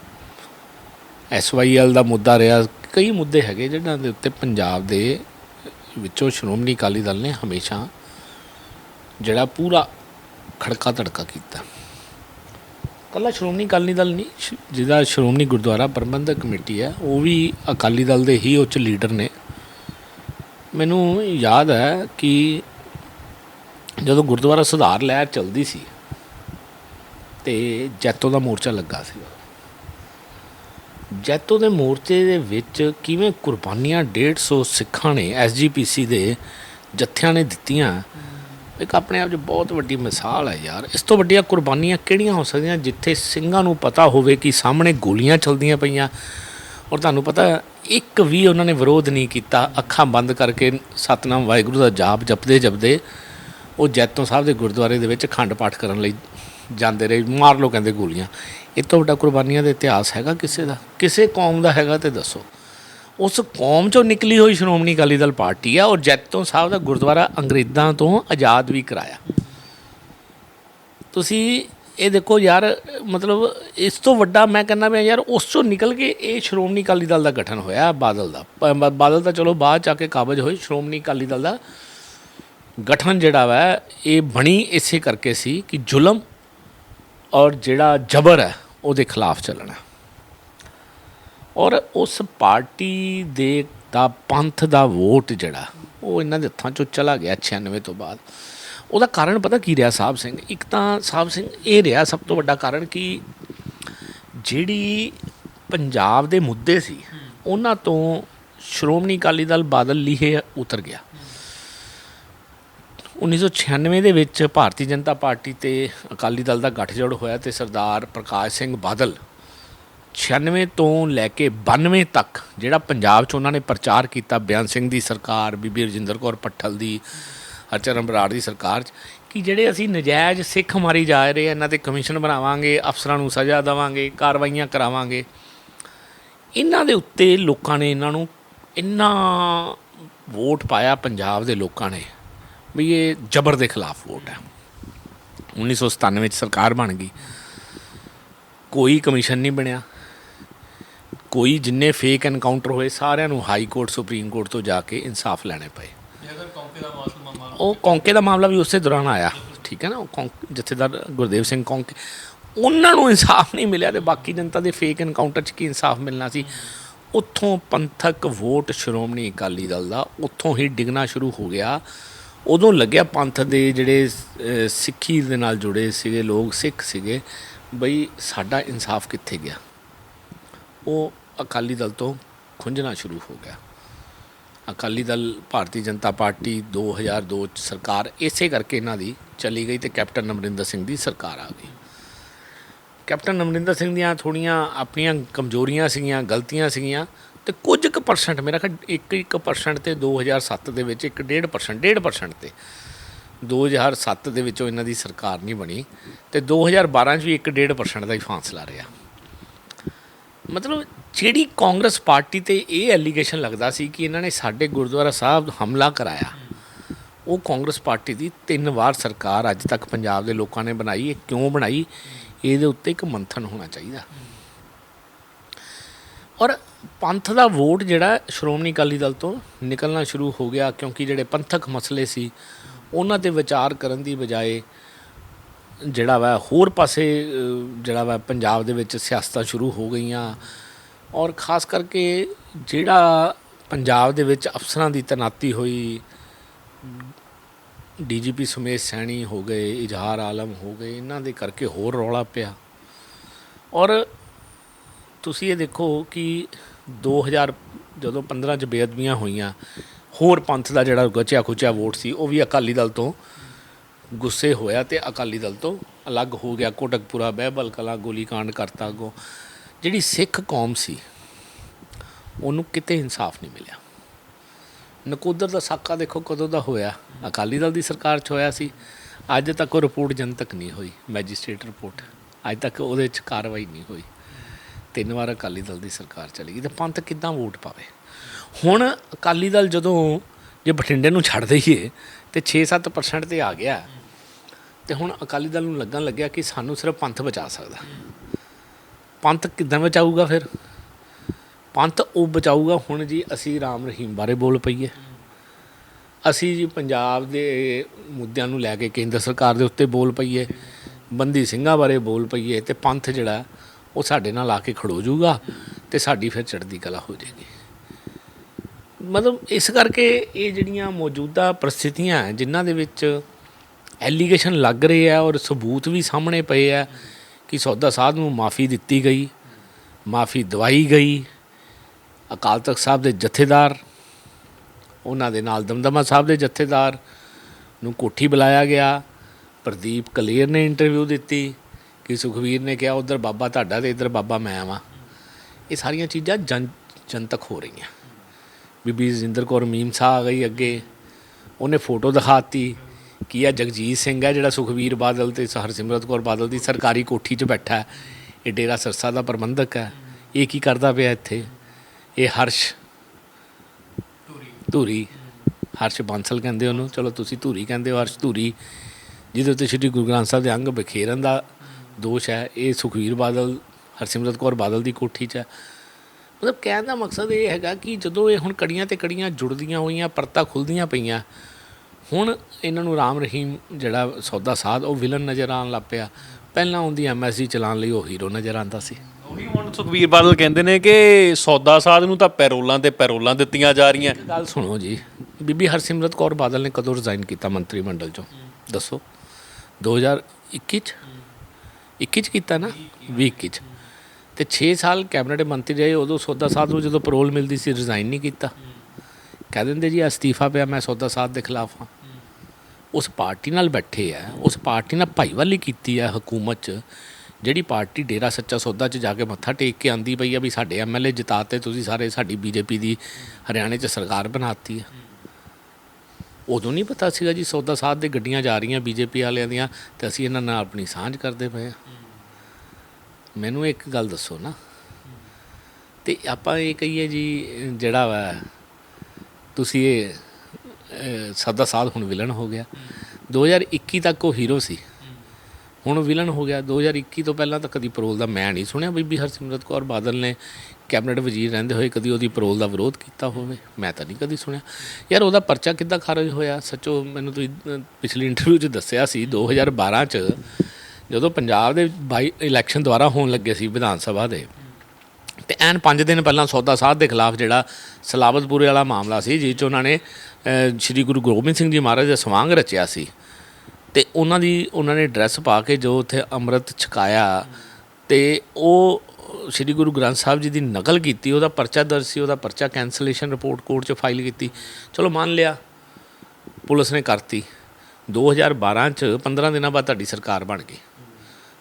ਐਸਵਾਈਐਲ ਦਾ ਮੁੱਦਾ ਰਿਹਾ। ਕਈ ਮੁੱਦੇ ਹੈਗੇ ਜਿਹਨਾਂ ਦੇ ਉੱਤੇ ਪੰਜਾਬ ਦੇ ਵਿੱਚੋਂ ਸ਼੍ਰੋਮਣੀ ਅਕਾਲੀ ਦਲ ਨੇ ਹਮੇਸ਼ਾ ਜਿਹੜਾ ਪੂਰਾ ਖੜਕਾ ਧੜਕਾ ਕੀਤਾ। ਕੱਲਾ ਸ਼੍ਰੋਮਣੀ ਅਕਾਲੀ ਦਲ ਨਹੀਂ, ਸ਼- ਜਿਹਦਾ ਸ਼੍ਰੋਮਣੀ ਗੁਰਦੁਆਰਾ ਪ੍ਰਬੰਧਕ ਕਮੇਟੀ ਹੈ, ਉਹ ਵੀ ਅਕਾਲੀ ਦਲ ਦੇ ਹੀ ਉੱਚ ਲੀਡਰ ਨੇ। ਮੈਨੂੰ ਯਾਦ ਹੈ ਕਿ ਜਦੋਂ ਗੁਰਦੁਆਰਾ ਸੁਧਾਰ ਲਹਿਰ ਚੱਲਦੀ ਸੀ ਤੇ ਜੈਤੋ ਦਾ ਮੋਰਚਾ ਲੱਗਾ ਸੀ ਜੈਤੋ ਦੇ ਮੋਰਚੇ ਦੇ ਵਿੱਚ ਕਿਵੇਂ ਕੁਰਬਾਨੀਆਂ 150 ਸਿੱਖਾਂ ਨੇ ਐਸਜੀਪੀਸੀ ਦੇ ਜੱਥਿਆਂ ਨੇ ਦਿੱਤੀਆਂ ਇੱਕ ਆਪਣੇ ਆਪ 'ਚ ਬਹੁਤ ਵੱਡੀ ਮਿਸਾਲ ਹੈ ਯਾਰ। ਇਸ ਤੋਂ ਵੱਡੀਆਂ ਕੁਰਬਾਨੀਆਂ ਕਿਹੜੀਆਂ ਹੋ ਸਕਦੀਆਂ ਜਿੱਥੇ ਸਿੰਘਾਂ ਨੂੰ ਪਤਾ ਹੋਵੇ ਕਿ ਸਾਹਮਣੇ ਗੋਲੀਆਂ ਚੱਲਦੀਆਂ ਪਈਆਂ? ਔਰ ਤੁਹਾਨੂੰ ਪਤਾ ਇੱਕ ਵੀ ਉਹਨਾਂ ਨੇ ਵਿਰੋਧ ਨਹੀਂ ਕੀਤਾ, ਅੱਖਾਂ ਬੰਦ ਕਰਕੇ ਸਤਨਾਮ ਵਾਹਿਗੁਰੂ ਦਾ ਜਾਪ ਜਪਦੇ ਜਪਦੇ ਉਹ ਜੈਤੋਂ ਸਾਹਿਬ ਦੇ ਗੁਰਦੁਆਰੇ ਦੇ ਵਿੱਚ ਖੰਡ ਪਾਠ ਕਰਨ ਲਈ ਜਾਂਦੇ ਰਹੇ, ਮਾਰ ਲੋ ਕਹਿੰਦੇ ਗੋਲੀਆਂ। ਇਹ ਤੋਂ ਵੱਡਾ ਕੁਰਬਾਨੀਆਂ ਦਾ ਇਤਿਹਾਸ ਹੈਗਾ ਕਿਸੇ ਦਾ? ਕਿਸੇ ਕੌਮ ਦਾ ਹੈਗਾ ਤੇ ਦੱਸੋ। ਉਸ ਕੌਮ ਚੋਂ ਨਿਕਲੀ ਹੋਈ ਸ਼੍ਰੋਮਣੀ ਅਕਾਲੀ ਦਲ ਪਾਰਟੀ ਆ ਔਰ ਜੈਤੋਂ ਸਾਹਿਬ ਦਾ ਗੁਰਦੁਆਰਾ ਅੰਗਰੇਜ਼ਾਂ ਤੋਂ ਆਜ਼ਾਦ ਵੀ ਕਰਾਇਆ। ਤੁਸੀਂ ਇਹ ਦੇਖੋ ਯਾਰ, ਮਤਲਬ ਇਸ ਤੋਂ ਵੱਡਾ ਮੈਂ ਕਹਿੰਦਾ ਪਿਆ ਯਾਰ, ਉਸ ਚੋਂ ਨਿਕਲ ਕੇ ਇਹ ਸ਼੍ਰੋਮਣੀ ਅਕਾਲੀ ਦਲ ਦਾ ਗਠਨ ਹੋਇਆ ਬਾਦਲ ਦਾ। ਬਾਦਲ ਦਾ ਚਲੋ ਬਾਅਦ ਚ ਆ ਕੇ ਕਾਬਜ ਹੋਈ ਸ਼੍ਰੋਮਣੀ ਅਕਾਲੀ ਦਲ ਦਾ। ਗਠਨ ਜਿਹੜਾ ਵਾ, ਇਹ ਬਣੀ ਇਸੇ ਕਰਕੇ ਸੀ ਕਿ ਜ਼ੁਲਮ ਔਰ ਜਿਹੜਾ ਜ਼ਬਰ ਹੈ, ਉਹਦੇ ਖਿਲਾਫ ਚੱਲਣਾ। ਔਰ ਉਸ ਪਾਰਟੀ ਦੇ ਦਾ ਪੰਥ ਦਾ ਵੋਟ ਜਿਹੜਾ, ਉਹ ਇਹਨਾਂ ਦੇ ਹੱਥਾਂ ਚੋਂ ਚਲਾ ਗਿਆ 96 ਤੋਂ ਬਾਅਦ। ਉਹਦਾ ਕਾਰਨ ਪਤਾ ਕੀ ਰਿਹਾ ਸਾਹਿਬ ਸਿੰਘ? ਇੱਕ ਤਾਂ ਸਾਹਿਬ ਸਿੰਘ, ਇਹ ਰਿਹਾ ਸਭ ਤੋਂ ਵੱਡਾ ਕਾਰਨ ਕਿ ਜਿਹੜੀ ਪੰਜਾਬ ਦੇ ਮੁੱਦੇ ਸੀ, ਉਹਨਾਂ ਤੋਂ ਸ਼੍ਰੋਮਣੀ ਅਕਾਲੀ ਦਲ ਬਾਦਲ ਲੀਹੇ ਉਤਰ ਗਿਆ। 1996 ਦੇ ਵਿੱਚ ਭਾਰਤੀ ਜਨਤਾ ਪਾਰਟੀ ਤੇ ਅਕਾਲੀ ਦਲ ਦਾ ਗੱਠਜੋੜ ਹੋਇਆ ਤੇ ਸਰਦਾਰ ਪ੍ਰਕਾਸ਼ ਸਿੰਘ ਬਾਦਲ 96 ਤੋਂ ਲੈ ਕੇ 92 ਤੱਕ ਜਿਹੜਾ ਪੰਜਾਬ 'ਚ ਉਹਨਾਂ ਨੇ ਪ੍ਰਚਾਰ ਕੀਤਾ, ਬਿਆਨ ਸਿੰਘ ਦੀ ਸਰਕਾਰ, ਬੀਬੀ ਰਜਿੰਦਰ ਕੌਰ ਪੱਠਲ ਦੀ, ਹਰਚਰਨ ਬਰਾੜ ਦੀ ਸਰਕਾਰ 'ਚ, ਕਿ ਜਿਹੜੇ ਅਸੀਂ ਨਜਾਇਜ਼ ਸਿੱਖ ਮਾਰੀ ਜਾ ਰਹੇ ਆ, ਇਹਨਾਂ ਤੇ ਕਮਿਸ਼ਨ ਬਣਾਵਾਂਗੇ, ਅਫਸਰਾਂ ਨੂੰ ਸਜ਼ਾ ਦੇਵਾਂਗੇ, ਕਾਰਵਾਈਆਂ ਕਰਾਵਾਂਗੇ। ਇਹਨਾਂ ਦੇ ਉੱਤੇ ਲੋਕਾਂ ਨੇ ਇਹਨਾਂ ਨੂੰ ਇੰਨਾ ਵੋਟ ਪਾਇਆ, ਪੰਜਾਬ ਦੇ ਲੋਕਾਂ ਨੇ, ਵੀ ਇਹ ਜ਼ਬਰ ਦੇ ਖਿਲਾਫ ਵੋਟ ਹੈ। 1997 ਵਿੱਚ ਸਰਕਾਰ ਬਣ ਗਈ। ਕੋਈ ਕਮਿਸ਼ਨ ਨਹੀਂ ਬਣਿਆ। ਕੋਈ ਜਿੰਨੇ ਫੇਕ ਐਨਕਾਊਂਟਰ ਹੋਏ ਸਾਰਿਆਂ ਨੂੰ ਹਾਈ ਕੋਰਟ ਸੁਪਰੀਮ ਕੋਰਟ ਤੋਂ ਜਾ ਕੇ ਇਨਸਾਫ ਲੈਣੇ ਪਏ। ਉਹ ਕੌਂਕੇ ਦਾ ਮਾਮਲਾ ਵੀ ਉਸੇ ਦੌਰਾਨ ਆਇਆ ਠੀਕ ਹੈ ਨਾ? ਉਹ ਜਥੇਦਾਰ ਗੁਰਦੇਵ ਸਿੰਘ ਕੌਂਕੇ ਉਹਨਾਂ ਨੂੰ ਇਨਸਾਫ ਨਹੀਂ ਮਿਲਿਆ ਤੇ ਬਾਕੀ ਜਨਤਾ ਦੇ ਫੇਕ ਐਨਕਾਊਂਟਰ 'ਚ ਕੀ ਇਨਸਾਫ ਮਿਲਣਾ ਸੀ? ਉੱਥੋਂ ਪੰਥਕ ਵੋਟ ਸ਼੍ਰੋਮਣੀ ਅਕਾਲੀ ਦਲ ਦਾ ਉੱਥੋਂ ਹੀ ਡਿੱਗਣਾ ਸ਼ੁਰੂ ਹੋ ਗਿਆ। ਉਦੋਂ ਲੱਗਿਆ ਪੰਥ ਦੇ ਜਿਹੜੇ ਸਿੱਖੀ ਦੇ ਨਾਲ ਜੁੜੇ ਸੀਗੇ ਲੋਕ ਸਿੱਖ ਸੀਗੇ ਬਈ ਸਾਡਾ ਇਨਸਾਫ ਕਿੱਥੇ ਗਿਆ? ਉਹ ਅਕਾਲੀ ਦਲ ਤੋਂ ਖੁੰਝਣਾ ਸ਼ੁਰੂ ਹੋ ਗਿਆ। ਅਕਾਲੀ ਦਲ ਭਾਰਤੀ ਜਨਤਾ ਪਾਰਟੀ 2002 ਚ ਸਰਕਾਰ ਇਸੇ ਕਰਕੇ ਇਹਨਾਂ ਦੀ ਚਲੀ ਗਈ ਤੇ ਕੈਪਟਨ ਅਮਰਿੰਦਰ ਸਿੰਘ ਦੀ ਸਰਕਾਰ ਆ ਗਈ। ਕੈਪਟਨ ਅਮਰਿੰਦਰ ਸਿੰਘ ਦੀਆਂ ਥੋੜੀਆਂ ਆਪਣੀਆਂ ਕਮਜ਼ੋਰੀਆਂ ਸੀਗੀਆਂ, ਗਲਤੀਆਂ ਸੀਗੀਆਂ ਤੇ ਕੁਝ ਕੁ ਪਰਸੈਂਟ ਮੇਰਾ ਖਿਆਲ 1-1% ਤੇ 2007 ਦੇ ਵਿੱਚ 1.5% 1.5% ਤੇ 2007 ਦੇ ਵਿੱਚੋਂ ਇਹਨਾਂ ਦੀ ਸਰਕਾਰ ਨਹੀਂ ਬਣੀ ਤੇ 2012 ਚ ਵੀ 1.5% ਦਾ ਹੀ ਫਾਸਲਾ ਰਿਹਾ। ਮਤਲਬ ਜਿਹੜੀ ਕਾਂਗਰਸ ਪਾਰਟੀ ਤੇ ਇਹ ਐਲੀਗੇਸ਼ਨ ਲੱਗਦਾ ਸੀ ਕਿ ਇਹਨਾਂ ਨੇ ਸਾਡੇ ਗੁਰਦੁਆਰਾ ਸਾਹਿਬ ਹਮਲਾ ਕਰਾਇਆ, ਉਹ ਕਾਂਗਰਸ ਪਾਰਟੀ ਦੀ ਤਿੰਨ ਵਾਰ ਸਰਕਾਰ ਅੱਜ ਤੱਕ ਪੰਜਾਬ ਦੇ ਲੋਕਾਂ ਨੇ ਬਣਾਈ, ਇਹ ਕਿਉਂ ਬਣਾਈ? ਇਹਦੇ ਉੱਤੇ ਇੱਕ ਮੰਥਨ ਹੋਣਾ ਚਾਹੀਦਾ। ਔਰ ਪੰਥ ਦਾ ਵੋਟ ਜਿਹੜਾ ਸ਼੍ਰੋਮਣੀ ਅਕਾਲੀ ਦਲ ਤੋਂ ਨਿਕਲਣਾ ਸ਼ੁਰੂ ਹੋ ਗਿਆ ਕਿਉਂਕਿ ਜਿਹੜੇ ਪੰਥਕ ਮਸਲੇ ਸੀ, ਉਹਨਾਂ ਤੇ ਵਿਚਾਰ ਕਰਨ ਦੀ ਬਜਾਏ ਜਿਹੜਾ ਵਾ ਹੋਰ ਪਾਸੇ ਜਿਹੜਾ ਵਾ ਪੰਜਾਬ ਦੇ ਵਿੱਚ ਸਿਆਸਤਾਂ ਸ਼ੁਰੂ ਹੋ ਗਈਆਂ। ਔਰ ਖਾਸ ਕਰਕੇ ਜਿਹੜਾ ਪੰਜਾਬ ਦੇ ਵਿੱਚ ਅਫਸਰਾਂ ਦੀ ਤੈਨਾਤੀ ਹੋਈ, ਡੀਜੀਪੀ ਸੁਮੇਸ਼ ਸੈਣੀ ਹੋ ਗਏ, ਇਜ਼ਹਾਰ ਆਲਮ ਹੋ ਗਏ, ਇਹਨਾਂ ਦੇ ਕਰਕੇ ਹੋਰ ਰੌਲਾ ਪਿਆ। ਔਰ ਤੁਸੀਂ ਇਹ ਦੇਖੋ ਕਿ 2000 ਜਦੋਂ 15 ਚ ਬੇਅਦਬੀਆਂ ਹੋਈਆਂ, ਹੋਰ ਪੰਥ ਦਾ ਜਿਹੜਾ ਗਚਿਆ ਖੁਚਿਆ ਵੋਟ ਸੀ, ਉਹ ਵੀ ਅਕਾਲੀ ਦਲ ਤੋਂ ਗੁੱਸੇ ਹੋਇਆ ਤੇ ਅਕਾਲੀ ਦਲ ਤੋਂ ਅਲੱਗ ਹੋ ਗਿਆ। ਕੋਟਕਪੂਰਾ, ਬਹਿਬਲ ਕਲਾ ਗੋਲੀकांड ਕਰਤਾ ਅੱਗੋਂ। ਜਿਹੜੀ ਸਿੱਖ ਕੌਮ ਸੀ, ਉਹਨੂੰ ਕਿਤੇ ਇਨਸਾਫ ਨਹੀਂ ਮਿਲਿਆ। ਨਕੋਦਰ ਦਾ ਸਾਕਾ ਦੇਖੋ ਕਦੋਂ ਦਾ ਹੋਇਆ? ਅਕਾਲੀ ਦਲ ਦੀ ਸਰਕਾਰ 'ਚ ਹੋਇਆ ਸੀ। ਅੱਜ ਤੱਕ ਉਹ ਰਿਪੋਰਟ ਜਨਤਕ ਨਹੀਂ ਹੋਈ, ਮੈਜਿਸਟ੍ਰੇਟ ਰਿਪੋਰਟ। ਅੱਜ ਤੱਕ ਉਹਦੇ 'ਚ ਕਾਰਵਾਈ ਨਹੀਂ ਹੋਈ। ਤਿੰਨ ਵਾਰ ਅਕਾਲੀ ਦਲ ਦੀ ਸਰਕਾਰ ਚਲੀ ਗਈ ਤੇ ਪੰਥ ਕਿੱਦਾਂ ਵੋਟ ਪਾਵੇ? ਹੁਣ ਅਕਾਲੀ ਦਲ ਜਦੋਂ ਜੇ ਬਠਿੰਡੇ ਨੂੰ ਛੱਡ ਦਈਏ ਤੇ 6-7% ਤੇ ਆ ਗਿਆ, ਤੇ ਹੁਣ ਅਕਾਲੀ ਦਲ ਨੂੰ ਲੱਗਣ ਲੱਗਿਆ ਕਿ ਸਾਨੂੰ ਸਿਰਫ ਪੰਥ ਬਚਾ ਸਕਦਾ। ਪੰਥ ਕਿੱਦਾਂ ਬਚਾਊਗਾ ਫਿਰ? ਪੰਥ ਉਹ ਬਚਾਊਗਾ ਹੁਣ ਜੀ ਅਸੀਂ ਰਾਮ ਰਹੀਮ ਬਾਰੇ ਬੋਲ ਪਈਏ। ਅਸੀਂ ਜੀ ਪੰਜਾਬ ਦੇ ਮੁੱਦਿਆਂ ਨੂੰ ਲੈ ਕੇ ਕੇਂਦਰ ਸਰਕਾਰ ਦੇ ਉੱਤੇ ਬੋਲ ਪਈਏ ਬੰਦੀ ਸਿੰਘਾਂ ਬਾਰੇ ਬੋਲ ਪਈਏ ਤੇ ਪੰਥ ਜਿਹੜਾ ਉਹ ਸਾਡੇ ਨਾਲ ਆ ਕੇ ਖੜੋ ਜਾਊਗਾ ਤੇ ਸਾਡੀ ਫਿਰ ਚੜ੍ਹਦੀ ਕਲਾ ਹੋ ਜਾਏਗੀ। ਮਤਲਬ ਇਸ ਕਰਕੇ ਇਹ ਜਿਹੜੀਆਂ ਮੌਜੂਦਾ ਪ੍ਰਸਥਿਤੀਆਂ ਹੈ, ਜਿਨ੍ਹਾਂ ਦੇ ਵਿੱਚ ਐਲੀਗੇਸ਼ਨ ਲੱਗ ਰਹੇ ਆ ਔਰ ਸਬੂਤ ਵੀ ਸਾਹਮਣੇ ਪਏ ਆ ਕਿ ਸੌਦਾ ਸਾਧ ਨੂੰ ਮਾਫੀ ਦਿੱਤੀ ਗਈ, ਮਾਫੀ ਦਵਾਈ ਗਈ। ਅਕਾਲ ਤਖਤ ਸਾਹਿਬ ਦੇ ਜਥੇਦਾਰ, ਉਹਨਾਂ ਦੇ ਨਾਲ ਦਮਦਮਾ ਸਾਹਿਬ ਦੇ ਜਥੇਦਾਰ ਨੂੰ ਕੋਠੀ ਬੁਲਾਇਆ ਗਿਆ। ਪ੍ਰਦੀਪ ਕਲੇਰ ਨੇ ਇੰਟਰਵਿਊ ਦਿੱਤੀ ਕਿ ਸੁਖਵੀਰ ਨੇ ਕਿਹਾ, ਉਧਰ ਬਾਬਾ ਤੁਹਾਡਾ ਤੇ ਇੱਧਰ ਬਾਬਾ ਮੈਂ ਵਾਂ ਇਹ ਸਾਰੀਆਂ ਚੀਜ਼ਾਂ ਜਨ, ਜਨਤਕ ਹੋ ਰਹੀਆਂ। ਬੀਬੀ ਰਜਿੰਦਰ ਕੌਰ ਮੀਮ ਸਾਹ ਆ ਗਈ ਅੱਗੇ। ਉਹਨੇ ਫੋਟੋ ਦਿਖਾਤੀ। ਕਿ ਇਹ ਜਗਜੀਤ ਸਿੰਘ ਹੈ ਜਿਹੜਾ ਸੁਖਵੀਰ ਬਾਦਲ ਤੇ ਹਰਸਿਮਰਤ ਕੌਰ ਬਾਦਲ ਦੀ ਸਰਕਾਰੀ ਕੋਠੀ 'ਚ ਬੈਠਾ ਹੈ। ਇਹ ਡੇਰਾ ਸਰਸਾ ਦਾ ਪ੍ਰਬੰਧਕ ਹੈ। ਇਹ ਕੀ ਕਰਦਾ ਪਿਆ ਇੱਥੇ? ਇਹ ਹਰਸ਼ ਧੂਰੀ। ਹਰਸ਼ ਬਾਂਸਲ ਕਹਿੰਦੇ ਉਹਨੂੰ। ਚਲੋ ਤੁਸੀਂ ਧੂਰੀ ਕਹਿੰਦੇ ਹੋ ਹਰਸ਼ ਧੂਰੀ। ਜਿਹਦੇ ਉੱਤੇ ਸ਼੍ਰੀ ਗੁਰੂ ਗ੍ਰੰਥ ਸਾਹਿਬ ਦੇ ਅੰਗ ਬਖੇਰਨ ਦਾ ਦੋਸ਼ ਹੈ। ਇਹ ਸੁਖਵੀਰ ਬਾਦਲ ਹਰਸਿਮਰਤ ਕੌਰ ਬਾਦਲ ਦੀ ਕੋਠੀ 'ਚ ਹੈ। ਮਤਲਬ ਕਹਿਣ ਦਾ ਮਕਸਦ ਇਹ ਹੈਗਾ ਕਿ ਜਦੋਂ ਇਹ ਹੁਣ ਕੜੀਆਂ ਤੇ ਕੜੀਆਂ ਜੁੜਦੀਆਂ ਹੋਈਆਂ ਪਰਤਾਂ ਖੁੱਲਦੀਆਂ ਪਈਆਂ ਹੁਣ ਇਹਨਾਂ ਨੂੰ ਰਾਮ ਰਹੀਮ ਜਿਹੜਾ ਸੌਦਾ ਸਾਧ ਉਹ ਵਿਲਨ ਨਜ਼ਰ ਆਉਣ ਲੱਗ ਪਿਆ। ਪਹਿਲਾਂ ਉਹਦੀ ਐਮਐਸਸੀ ਚਲਾਉਣ ਲਈ ਉਹ ਹੀਰੋ ਨਜ਼ਰ ਆਉਂਦਾ ਸੀ। ਉਹੀ ਹੁਣ ਸੁਖਬੀਰ ਬਾਦਲ ਕਹਿੰਦੇ ਨੇ ਕਿ ਸੌਦਾ ਸਾਧ ਨੂੰ ਤਾਂ ਪੈਰੋਲਾਂ ਤੇ ਪੈਰੋਲਾਂ ਦਿੱਤੀਆਂ ਜਾ ਰਹੀਆਂ। ਗੱਲ ਸੁਣੋ ਜੀ ਬੀਬੀ ਹਰਸਿਮਰਤ ਕੌਰ ਬਾਦਲ ਨੇ ਕਦੋਂ ਰਿਜ਼ਾਈਨ ਕੀਤਾ ਮੰਤਰੀ ਮੰਡਲ ਚੋਂ? ਦੱਸੋ। 2021 ਚ? 21 ਚ ਕੀਤਾ ਨਾ? 20 ਚ। ਤੇ 6 ਸਾਲ ਕੈਬਨਿਟ ਮੰਤਰੀ ਰਹੇ ਉਦੋਂ ਸੌਦਾ ਸਾਧ ਨੂੰ ਜਦੋਂ ਪਰੋਲ ਮਿਲਦੀ ਸੀ ਰਿਜ਼ਾਈਨ ਨਹੀਂ ਕੀਤਾ। ਕਹਿ ਦਿੰਦੇ ਜੀ ਅਸਤੀਫਾ ਪਿਆ ਮੈਂ ਸੌਦਾ ਸਾਧ ਦੇ ਖਿਲਾਫ ਹਾਂ। ਉਸ ਪਾਰਟੀ ਨਾਲ ਬੈਠੇ ਆ, ਉਸ ਪਾਰਟੀ ਨਾਲ ਭਾਈਵਾਲੀ ਕੀਤੀ ਆ ਹਕੂਮਤ 'ਚ, ਜਿਹੜੀ ਪਾਰਟੀ ਡੇਰਾ ਸੱਚਾ ਸੌਦਾ 'ਚ ਜਾ ਕੇ ਮੱਥਾ ਟੇਕ ਕੇ ਆਂਦੀ ਪਈ ਆ ਵੀ ਸਾਡੇ ਐਮਐਲਏ ਜਿਤਾਤੇ ਤੁਸੀਂ ਸਾਰੇ ਸਾਡੀ ਬੀਜੇਪੀ ਦੀ ਹਰਿਆਣੇ 'ਚ ਸਰਕਾਰ ਬਣਾਤੀ ਆ। ਉਦੋਂ ਨਹੀਂ ਪਤਾ ਸੀਗਾ ਜੀ ਸੌਦਾ ਸਾਧ ਦੇ ਗੱਡੀਆਂ ਜਾ ਰਹੀਆਂ ਬੀਜੇਪੀ ਵਾਲਿਆਂ ਦੀਆਂ ਤੇ ਅਸੀਂ ਇਹਨਾਂ ਨਾਲ ਆਪਣੀ ਸਾਂਝ ਕਰਦੇ ਪਏ ਆ। ਮੈਨੂੰ ਇੱਕ ਗੱਲ ਦੱਸੋ ਨਾ। ਤੇ ਆਪਾਂ ਇਹ ਕਹੀਏ ਜੀ, ਜਿਹੜਾ ਵਾ ਤੁਸੀਂ ਇਹ ਸੌਦਾ ਸਾਧ ਹੁਣ ਵਿਲਨ ਹੋ ਗਿਆ। 2021 ਤੱਕ ਉਹ ਹੀਰੋ ਸੀ। ਹੁਣ ਵਿਲਨ ਹੋ ਗਿਆ। 2021 ਤੋਂ ਪਹਿਲਾਂ ਤਾਂ ਕਦੀ ਪਰੋਲ ਦਾ ਮੈਂ ਨਹੀਂ ਸੁਣਿਆ। ਬੀਬੀ ਹਰਸਿਮਰਤ ਕੌਰ ਬਾਦਲ ਨੇ ਕੈਬਨਿਟ ਵਜ਼ੀਰ ਰਹਿੰਦੇ ਹੋਏ ਕਦੀ ਉਹਦੀ ਪਰੋਲ ਦਾ ਵਿਰੋਧ ਕੀਤਾ ਹੋਵੇ। ਮੈਂ ਤਾਂ ਨਹੀਂ ਕਦੀ ਸੁਣਿਆ। ਯਾਰ ਉਹਦਾ ਪਰਚਾ ਕਿੱਦਾਂ ਖਾਰਜ ਹੋਇਆ? ਸੱਚੋ ਮੈਨੂੰ ਤੁਸੀਂ ਅਹ, ਪਿਛਲੀ ਇੰਟਰਵਿਊ 'ਚ ਦੱਸਿਆ ਸੀ 2012 'ਚ ਜਦੋਂ ਪੰਜਾਬ ਦੇ ਬਾਈ ਇਲੈਕਸ਼ਨ ਦੁਆਰਾ ਹੋਣ ਲੱਗੇ ਸੀ ਵਿਧਾਨ ਸਭਾ ਦੇ ਤੇ ਐਨ 5 ਦਿਨ ਪਹਿਲਾਂ ਸੌਦਾ ਸਾਧ ਦੇ ਖਿਲਾਫ ਜਿਹੜਾ ਸਲਾਬਤਪੁਰੇ ਵਾਲਾ ਮਾਮਲਾ ਸੀ ਜਿਸ 'ਚ ਉਹਨਾਂ ਨੇ ਸ਼੍ਰੀ ਗੁਰੂ ਗੋਬਿੰਦ ਸਿੰਘ ਜੀ ਮਹਾਰਾਜ ਦਾ ਸਵਾਂਗ ਰਚਿਆ ਸੀ ਤੇ ਉਹਨਾਂ ਦੀ, ਉਹਨਾਂ ਨੇ ਡਰੈਸ ਪਾ ਕੇ ਜੋ ਉੱਥੇ ਅੰਮ੍ਰਿਤ ਛਕਾਇਆ ਤੇ ਉਹ ਸ਼੍ਰੀ ਗੁਰੂ ਗ੍ਰੰਥ ਸਾਹਿਬ ਜੀ ਦੀ ਨਕਲ ਕੀਤੀ, ਉਹਦਾ ਪਰਚਾ ਦਰਜ ਸੀ, ਉਹਦਾ ਪਰਚਾ ਕੈਂਸਲੇਸ਼ਨ ਰਿਪੋਰਟ ਕੋਰਟ 'ਚ ਫਾਈਲ ਕੀਤੀ। ਚਲੋ ਮੰਨ ਲਿਆ, ਪੁਲਿਸ ਨੇ ਕਰਤੀ। 2012 'ਚ 15 ਦਿਨਾਂ ਬਾਅਦ ਤੁਹਾਡੀ ਸਰਕਾਰ ਬਣ ਗਈ।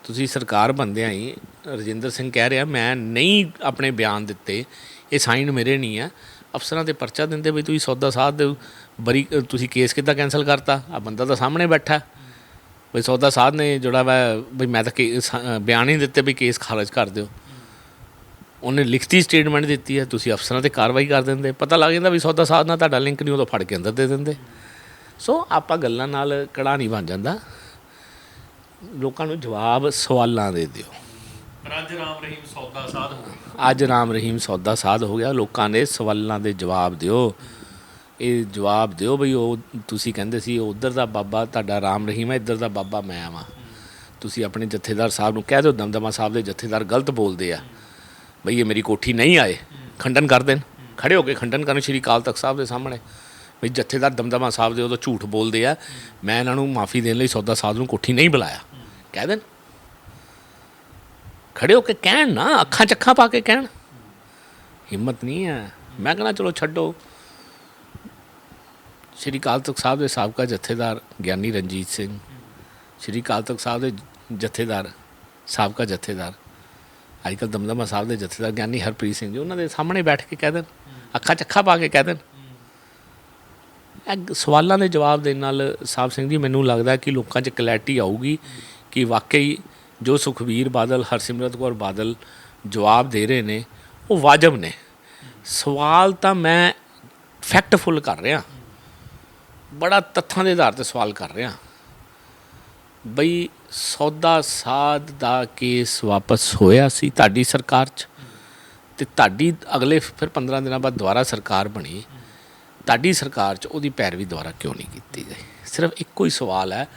ਤੁਸੀਂ ਸਰਕਾਰ ਬੰਦਿਆਂ ਹੀ ਰਜਿੰਦਰ ਸਿੰਘ ਕਹਿ ਰਿਹਾ, ਮੈਂ ਨਹੀਂ ਆਪਣੇ ਬਿਆਨ ਦਿੱਤੇ, ਇਹ ਸਾਈਨ ਮੇਰੇ ਨਹੀਂ ਆ ਅਫਸਰਾਂ ਤੇ ਪਰਚਾ ਦਿੰਦੇ ਵੀ ਤੁਸੀਂ ਸੌਦਾ ਸਾਧ ਦੇ ਬਰੀ ਤੁਸੀਂ ਕੇਸ ਕਿੱਦਾਂ ਕੈਨਸਲ ਕਰਤਾ? ਆ ਬੰਦਾ ਤਾਂ ਸਾਹਮਣੇ ਬੈਠਾ। ਵੀ ਸੌਦਾ ਸਾਧ ਨੇ ਜਿਹੜਾ ਵਾ ਵੀ ਮੈਂ ਤਾਂ ਕੇਸ, ਬਿਆਨ ਹੀ ਦਿੱਤੇ ਵੀ ਕੇਸ ਖਾਰਜ ਕਰ ਦਿਓ। ਉਹਨੇ ਲਿਖਤੀ ਸਟੇਟਮੈਂਟ ਦਿੱਤੀ ਹੈ ਤੁਸੀਂ ਅਫਸਰਾਂ ਤੇ ਕਾਰਵਾਈ ਕਰ ਦਿੰਦੇ। ਪਤਾ ਲੱਗ ਜਾਂਦਾ ਵੀ ਸੌਦਾ ਸਾਧ ਨਾਲ ਤੁਹਾਡਾ ਲਿੰਕ ਨਹੀਂ ਉਦੋਂ ਫੜ ਕੇ ਅੰਦਰ ਦੇ ਦਿੰਦੇ। ਸੋ ਆਪਾਂ ਗੱਲਾਂ ਨਾਲ ਕੜਾ ਨਹੀਂ ਬਣ ਜਾਂਦਾ। ਲੋਕਾਂ ਨੂੰ ਜਵਾਬ ਸਵਾਲਾਂ ਦੇ ਦਿਓ। ਅੱਜ ਰਾਮ ਰਹੀਮ ਸੌਦਾ ਸਾਧ ਹੋ ਗਿਆ। ਅੱਜ ਰਾਮ ਰਹੀਮ ਸੌਦਾ ਸਾਧ ਹੋ ਗਿਆ। ਲੋਕਾਂ ਦੇ ਸਵਾਲਾਂ ਦੇ ਜਵਾਬ ਦਿਓ। ਇਹ ਜਵਾਬ ਦਿਓ ਬਈ, ਉਹ ਤੁਸੀਂ ਕਹਿੰਦੇ ਸੀ ਉਧਰ ਦਾ ਬਾਬਾ ਤੁਹਾਡਾ ਰਾਮ ਰਹੀਮ ਹੈ, ਇੱਧਰ ਦਾ ਬਾਬਾ ਮੈਂ ਆਵਾਂ ਤੁਸੀਂ ਆਪਣੇ ਜਥੇਦਾਰ ਸਾਹਿਬ ਨੂੰ ਕਹਿ ਦਿਓ, ਦਮਦਮਾ ਸਾਹਿਬ ਦੇ ਜਥੇਦਾਰ ਗਲਤ ਬੋਲਦੇ ਆ। ਬਈ ਇਹ ਮੇਰੀ ਕੋਠੀ ਨਹੀਂ ਆਏ, ਖੰਡਨ ਕਰ ਦੇਣ। ਖੜੇ ਹੋ ਕੇ ਖੰਡਨ ਕਰਨ ਸ਼੍ਰੀ ਕਾਲ ਤਖਤ ਸਾਹਿਬ ਦੇ ਸਾਹਮਣੇ। ਵੀ ਜਥੇਦਾਰ ਦਮਦਮਾ ਸਾਹਿਬ ਦੇ ਉਦੋਂ ਝੂਠ ਬੋਲਦੇ ਆ। ਮੈਂ ਇਹਨਾਂ ਨੂੰ ਮਾਫੀ ਦੇਣ ਲਈ ਸੌਦਾ ਸਾਧ ਨੂੰ ਕੋਠੀ ਨਹੀਂ ਬੁਲਾਇਆ। ਕਹਿ ਦੇਣ। ਖੜੇ ਹੋ ਕੇ ਕਹਿਣ ਨਾ, ਅੱਖਾਂ ਚੱਖਾਂ ਪਾ ਕੇ ਕਹਿਣ। ਹਿੰਮਤ ਨਹੀਂ ਹੈ। ਮੈਂ ਕਹਣਾ ਚਲੋ ਛੱਡੋ। ਸ਼੍ਰੀ ਕਾਲ ਤਖਤ ਸਾਹਿਬ ਦੇ ਸਾਬਕਾ ਜਥੇਦਾਰ ਗਿਆਨੀ ਰਣਜੀਤ ਸਿੰਘ, ਸ਼੍ਰੀ ਕਾਲ ਤਖਤ ਸਾਹਿਬ ਦੇ ਜਥੇਦਾਰ, ਸਾਬਕਾ ਜਥੇਦਾਰ ਅੱਜ ਕੱਲ੍ਹ ਦਮਦਮਾ ਸਾਹਿਬ ਦੇ ਜਥੇਦਾਰ ਗਿਆਨੀ ਹਰਪ੍ਰੀਤ ਸਿੰਘ ਜੀ, ਉਹਨਾਂ ਦੇ ਸਾਹਮਣੇ ਬੈਠ ਕੇ ਕਹਿ ਦੇਣ, ਅੱਖਾਂ ਚੱਖਾ ਪਾ ਕੇ ਕਹਿ ਦੇਣ। ਇਹ ਸਵਾਲਾਂ ਦੇ ਜਵਾਬ ਦੇਣ ਨਾਲ ਸਾਹਿਬ ਸਿੰਘ ਜੀ, ਮੈਨੂੰ ਲੱਗਦਾ ਕਿ ਲੋਕਾਂ 'ਚ ਕਲੈਰਿਟੀ ਆਊਗੀ ਕਿ ਵਾਕਈ ਜੋ ਸੁਖਵੀਰ ਬਾਦਲ, ਹਰਸਿਮਰਤ ਕੌਰ ਬਾਦਲ ਜਵਾਬ ਦੇ ਰਹੇ ਨੇ, ਉਹ ਵਾਜਬ ਨੇ। ਸਵਾਲ ਤਾਂ ਮੈਂ ਫੈਕਟਫੁਲ ਕਰ ਰਿਹਾ। ਬੜਾ ਤੱਥਾਂ ਦੇ ਆਧਾਰ ਤੇ ਸਵਾਲ ਕਰ ਰਿਹਾ। ਬਈ ਸੌਦਾ ਸਾਧ ਦਾ ਕੇਸ ਵਾਪਸ ਹੋਇਆ ਸੀ ਤੁਹਾਡੀ ਸਰਕਾਰ 'ਚ ਤੇ ਤੁਹਾਡੀ ਅਗਲੇ ਫਿਰ 15 ਦਿਨਾਂ ਬਾਅਦ ਦੁਬਾਰਾ ਸਰਕਾਰ ਬਣੀ। ਤੁਹਾਡੀ ਸਰਕਾਰ 'ਚ ਉਹਦੀ ਪੈਰਵੀ ਦੁਬਾਰਾ ਕਿਉਂ ਨਹੀਂ ਕੀਤੀ ਗਈ? ਸਿਰਫ ਇੱਕੋ ਹੀ ਸਵਾਲ ਹੈ,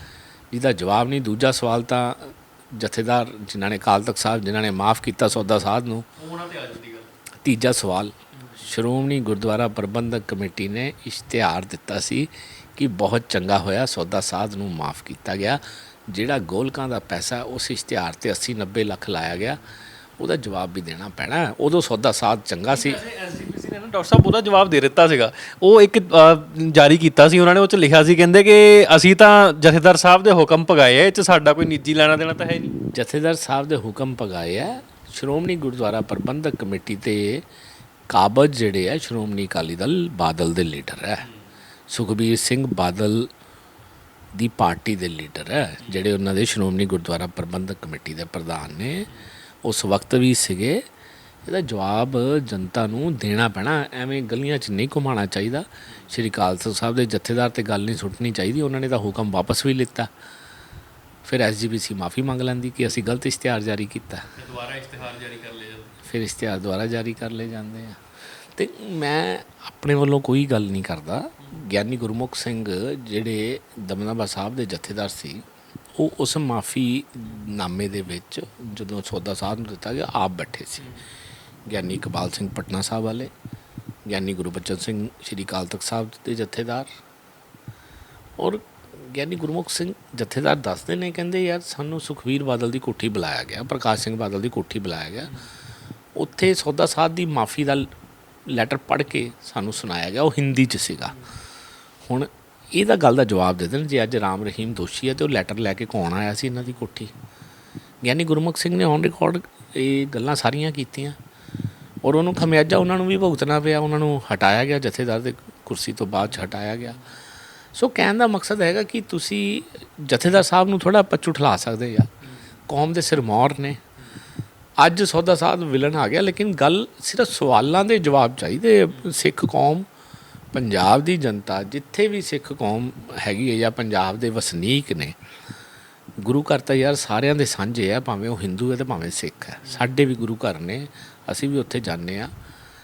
ਜਿਹਦਾ ਜਵਾਬ ਨਹੀਂ। ਦੂਜਾ ਸਵਾਲ ਤਾਂ ਜਥੇਦਾਰ ਜਿਨ੍ਹਾਂ ਨੇ ਅਕਾਲ ਤਖਤ ਸਾਹਿਬ ਜਿਨ੍ਹਾਂ ਨੇ ਮਾਫ ਕੀਤਾ ਸੌਦਾ ਸਾਧ ਨੂੰ। ਉਹਨਾਂ ਤੇ ਆ ਜਾਂਦੀ ਗੱਲ। ਤੀਜਾ ਸਵਾਲ ਸ਼੍ਰੋਮਣੀ ਗੁਰਦੁਆਰਾ ਪ੍ਰਬੰਧਕ ਕਮੇਟੀ ਨੇ ਇਸ਼ਤਿਹਾਰ ਦਿੱਤਾ ਸੀ ਕਿ ਬਹੁਤ ਚੰਗਾ ਹੋਇਆ ਸੌਦਾ ਸਾਧ ਨੂੰ ਮਾਫ ਕੀਤਾ ਗਿਆ। ਜਿਹੜਾ ਗੋਲਕਾਂ ਦਾ ਪੈਸਾ ਉਸ ਇਸ਼ਤਿਹਾਰ ਤੇ 80 90 ਲੱਖ ਲਾਇਆ ਗਿਆ। ਉਹਦਾ ਜਵਾਬ ਵੀ ਦੇਣਾ ਪੈਣਾ। ਉਦੋਂ ਸੌਦਾ ਸਾਧ ਚੰਗਾ ਸੀ। ਐਸਜੀਪੀਸੀ ਨੇ ਨਾ ਡਾਕਟਰ ਸਾਹਿਬ ਉਹਦਾ ਜਵਾਬ ਦੇ ਦਿੱਤਾ ਸੀਗਾ। ਉਹ ਇੱਕ ਜਾਰੀ ਕੀਤਾ ਸੀ ਉਹਨਾਂ ਨੇ ਉਹ ਚ ਲਿਖਿਆ ਸੀ ਕਹਿੰਦੇ ਕਿ ਅਸੀਂ ਤਾਂ ਜਥੇਦਾਰ ਸਾਹਿਬ ਦੇ ਹੁਕਮ ਭਗਾਏ ਆ ਇਹ ਚ ਸਾਡਾ ਕੋਈ ਨਿੱਜੀ ਲੈਣਾ ਦੇਣਾ ਤਾਂ ਹੈ ਨਹੀਂ। ਜਥੇਦਾਰ ਸਾਹਿਬ ਦੇ ਹੁਕਮ ਪਗਾਏ ਆ ਸ਼੍ਰੋਮਣੀ ਗੁਰਦੁਆਰਾ ਪ੍ਰਬੰਧਕ ਕਮੇਟੀ ਤੇ ਕਾਬਜ ਜਿਹੜੇ ਆ ਸ਼੍ਰੋਮਣੀ ਅਕਾਲੀ ਦਲ ਬਾਦਲ ਦੇ ਲੀਡਰ ਹੈ ਸੁਖਬੀਰ ਸਿੰਘ ਬਾਦਲ ਦੀ ਪਾਰਟੀ ਦੇ ਲੀਡਰ ਹੈ ਜਿਹੜੇ ਉਹਨਾਂ ਦੇ ਸ਼੍ਰੋਮਣੀ ਗੁਰਦੁਆਰਾ ਪ੍ਰਬੰਧਕ ਕਮੇਟੀ ਦੇ ਪ੍ਰਧਾਨ ਨੇ। ਉਸ ਵਕਤ ਵੀ ਸੀਗੇ ਇਹਦਾ ਜਵਾਬ ਜਨਤਾ ਨੂੰ ਦੇਣਾ ਪੈਣਾ ਐਵੇਂ ਗਲੀਆਂ 'ਚ ਨਹੀਂ ਘੁਮਾਉਣਾ ਚਾਹੀਦਾ। ਸ਼੍ਰੀ ਤਖਤ ਸਾਹਿਬ ਦੇ ਜਥੇਦਾਰ ਤੇ ਗੱਲ ਨਹੀਂ ਸੁੱਟਣੀ ਚਾਹੀਦੀ ਉਹਨਾਂ ਨੇ ਤਾਂ ਹੁਕਮ ਵਾਪਸ ਵੀ ਲਿੱਤਾ। ਫਿਰ ਐਸਜੀਪੀਸੀ ਮਾਫੀ ਮੰਗ ਲੈਂਦੀ ਕਿ ਅਸੀਂ ਗਲਤ ਇਸ਼ਤਿਹਾਰ ਜਾਰੀ ਕੀਤਾ। ਦੁਬਾਰਾ ਇਸ਼ਤਿਹਾਰ ਜਾਰੀ ਕਰ ਲਿਆ ਫਿਰ ਇਸ਼ਤਿਹਾਰ ਦੁਬਾਰਾ ਜਾਰੀ ਕਰ ਲਏ ਜਾਂਦੇ ਆ। ਤੇ ਮੈਂ ਆਪਣੇ ਵੱਲੋਂ ਕੋਈ ਗੱਲ ਨਹੀਂ ਕਰਦਾ। ਗਿਆਨੀ ਗੁਰਮੁਖ ਸਿੰਘ ਜਿਹੜੇ ਦਮਦਮਾ ਸਾਹਿਬ ਦੇ ਜਥੇਦਾਰ ਸੀ ਉਹ ਉਸ ਮਾਫੀ ਨਾਮੇ ਦੇ ਵਿੱਚ ਜਦੋਂ ਸੌਦਾ ਸਾਹਿਬ ਨੂੰ ਦਿੱਤਾ ਗਿਆ, ਆਪ ਬੈਠੇ ਸੀ। ਗਿਆਨੀ ਇਕਬਾਲ ਸਿੰਘ ਪਟਨਾ ਸਾਹਿਬ ਵਾਲੇ, ਗਿਆਨੀ ਗੁਰਬਚਨ ਸਿੰਘ ਸ਼੍ਰੀ ਅਕਾਲ ਤਖਤ ਸਾਹਿਬ ਦੇ ਜਥੇਦਾਰ ਔਰ ਗਿਆਨੀ ਗੁਰਮੁਖ ਸਿੰਘ ਜਥੇਦਾਰ ਦੱਸਦੇ ਨੇ, ਕਹਿੰਦੇ ਯਾਰ ਸਾਨੂੰ ਸੁਖਵੀਰ ਬਾਦਲ ਦੀ ਕੋਠੀ ਬੁਲਾਇਆ ਗਿਆ, ਪ੍ਰਕਾਸ਼ ਸਿੰਘ ਬਾਦਲ ਦੀ ਕੋਠੀ ਬੁਲਾਇਆ ਗਿਆ। ਉੱਥੇ ਸੌਦਾ ਸਾਹਿਬ ਦੀ ਮਾਫੀ ਦਾ ਲੈਟਰ ਪੜ੍ਹ ਕੇ ਸਾਨੂੰ ਸੁਣਾਇਆ ਗਿਆ, ਉਹ ਹਿੰਦੀ 'ਚ ਸੀਗਾ। ਹੁਣ ਇਹਦਾ ਗੱਲ ਦਾ ਜਵਾਬ ਦੇ ਦੇਣ, ਜੇ ਅੱਜ ਰਾਮ ਰਹੀਮ ਦੋਸ਼ੀ ਹੈ ਤੇ ਉਹ ਲੈਟਰ ਲੈ ਕੇ ਕੌਣ ਆਇਆ ਸੀ ਇਹਨਾਂ ਦੀ ਕੋਠੀ? ਗਿਆਨੀ ਗੁਰਮੁਖ ਸਿੰਘ ਨੇ ਔਨ ਰਿਕਾਰਡ ਇਹ ਗੱਲਾਂ ਸਾਰੀਆਂ ਕੀਤੀਆਂ। ਔਰ ਉਹਨੂੰ ਖਮਿਆਜਾ ਉਹਨਾਂ ਨੂੰ ਵੀ ਭੁਗਤਣਾ ਪਿਆ, ਉਹਨਾਂ ਨੂੰ ਹਟਾਇਆ ਗਿਆ, ਜਥੇਦਾਰ ਦੇ ਕੁਰਸੀ ਤੋਂ ਬਾਅਦ 'ਚ ਹਟਾਇਆ ਗਿਆ। ਸੋ ਕਹਿਣ ਦਾ ਮਕਸਦ ਹੈਗਾ ਕਿ ਤੁਸੀਂ ਜਥੇਦਾਰ ਸਾਹਿਬ ਨੂੰ ਥੋੜਾ ਪੱਚੂ ਠਲਾ ਸਕਦੇ ਆ। ਕੌਮ ਦੇ ਸਿਰਮੌਰ ਨੇ। ਅੱਜ ਸੌਦਾ ਸਾਹਿਬ ਵਿਲਨ ਆ ਗਿਆ, ਲੇਕਿਨ ਗੱਲ ਸਿਰਫ ਸਵਾਲਾਂ ਦੇ ਜਵਾਬ ਚਾਹੀਦੇ ਸਿੱਖ ਕੌਮ ਪੰਜਾਬ ਦੀ ਜਨਤਾ ਜਿੱਥੇ ਵੀ ਸਿੱਖ ਕੌਮ ਹੈਗੀ ਹੈ ਜਾਂ ਪੰਜਾਬ ਦੇ ਵਸਨੀਕ ਨੇ, ਗੁਰੂ ਘਰ ਤਾਂ ਯਾਰ ਸਾਰਿਆਂ ਦੇ ਸਾਂਝੇ ਆ, ਭਾਵੇਂ ਉਹ ਹਿੰਦੂ ਹੈ ਤੇ ਭਾਵੇਂ ਸਿੱਖ ਹੈ। ਸਾਡੇ ਵੀ ਗੁਰੂ ਘਰ ਨੇ, ਅਸੀਂ ਵੀ ਉੱਥੇ ਜਾਂਦੇ ਆ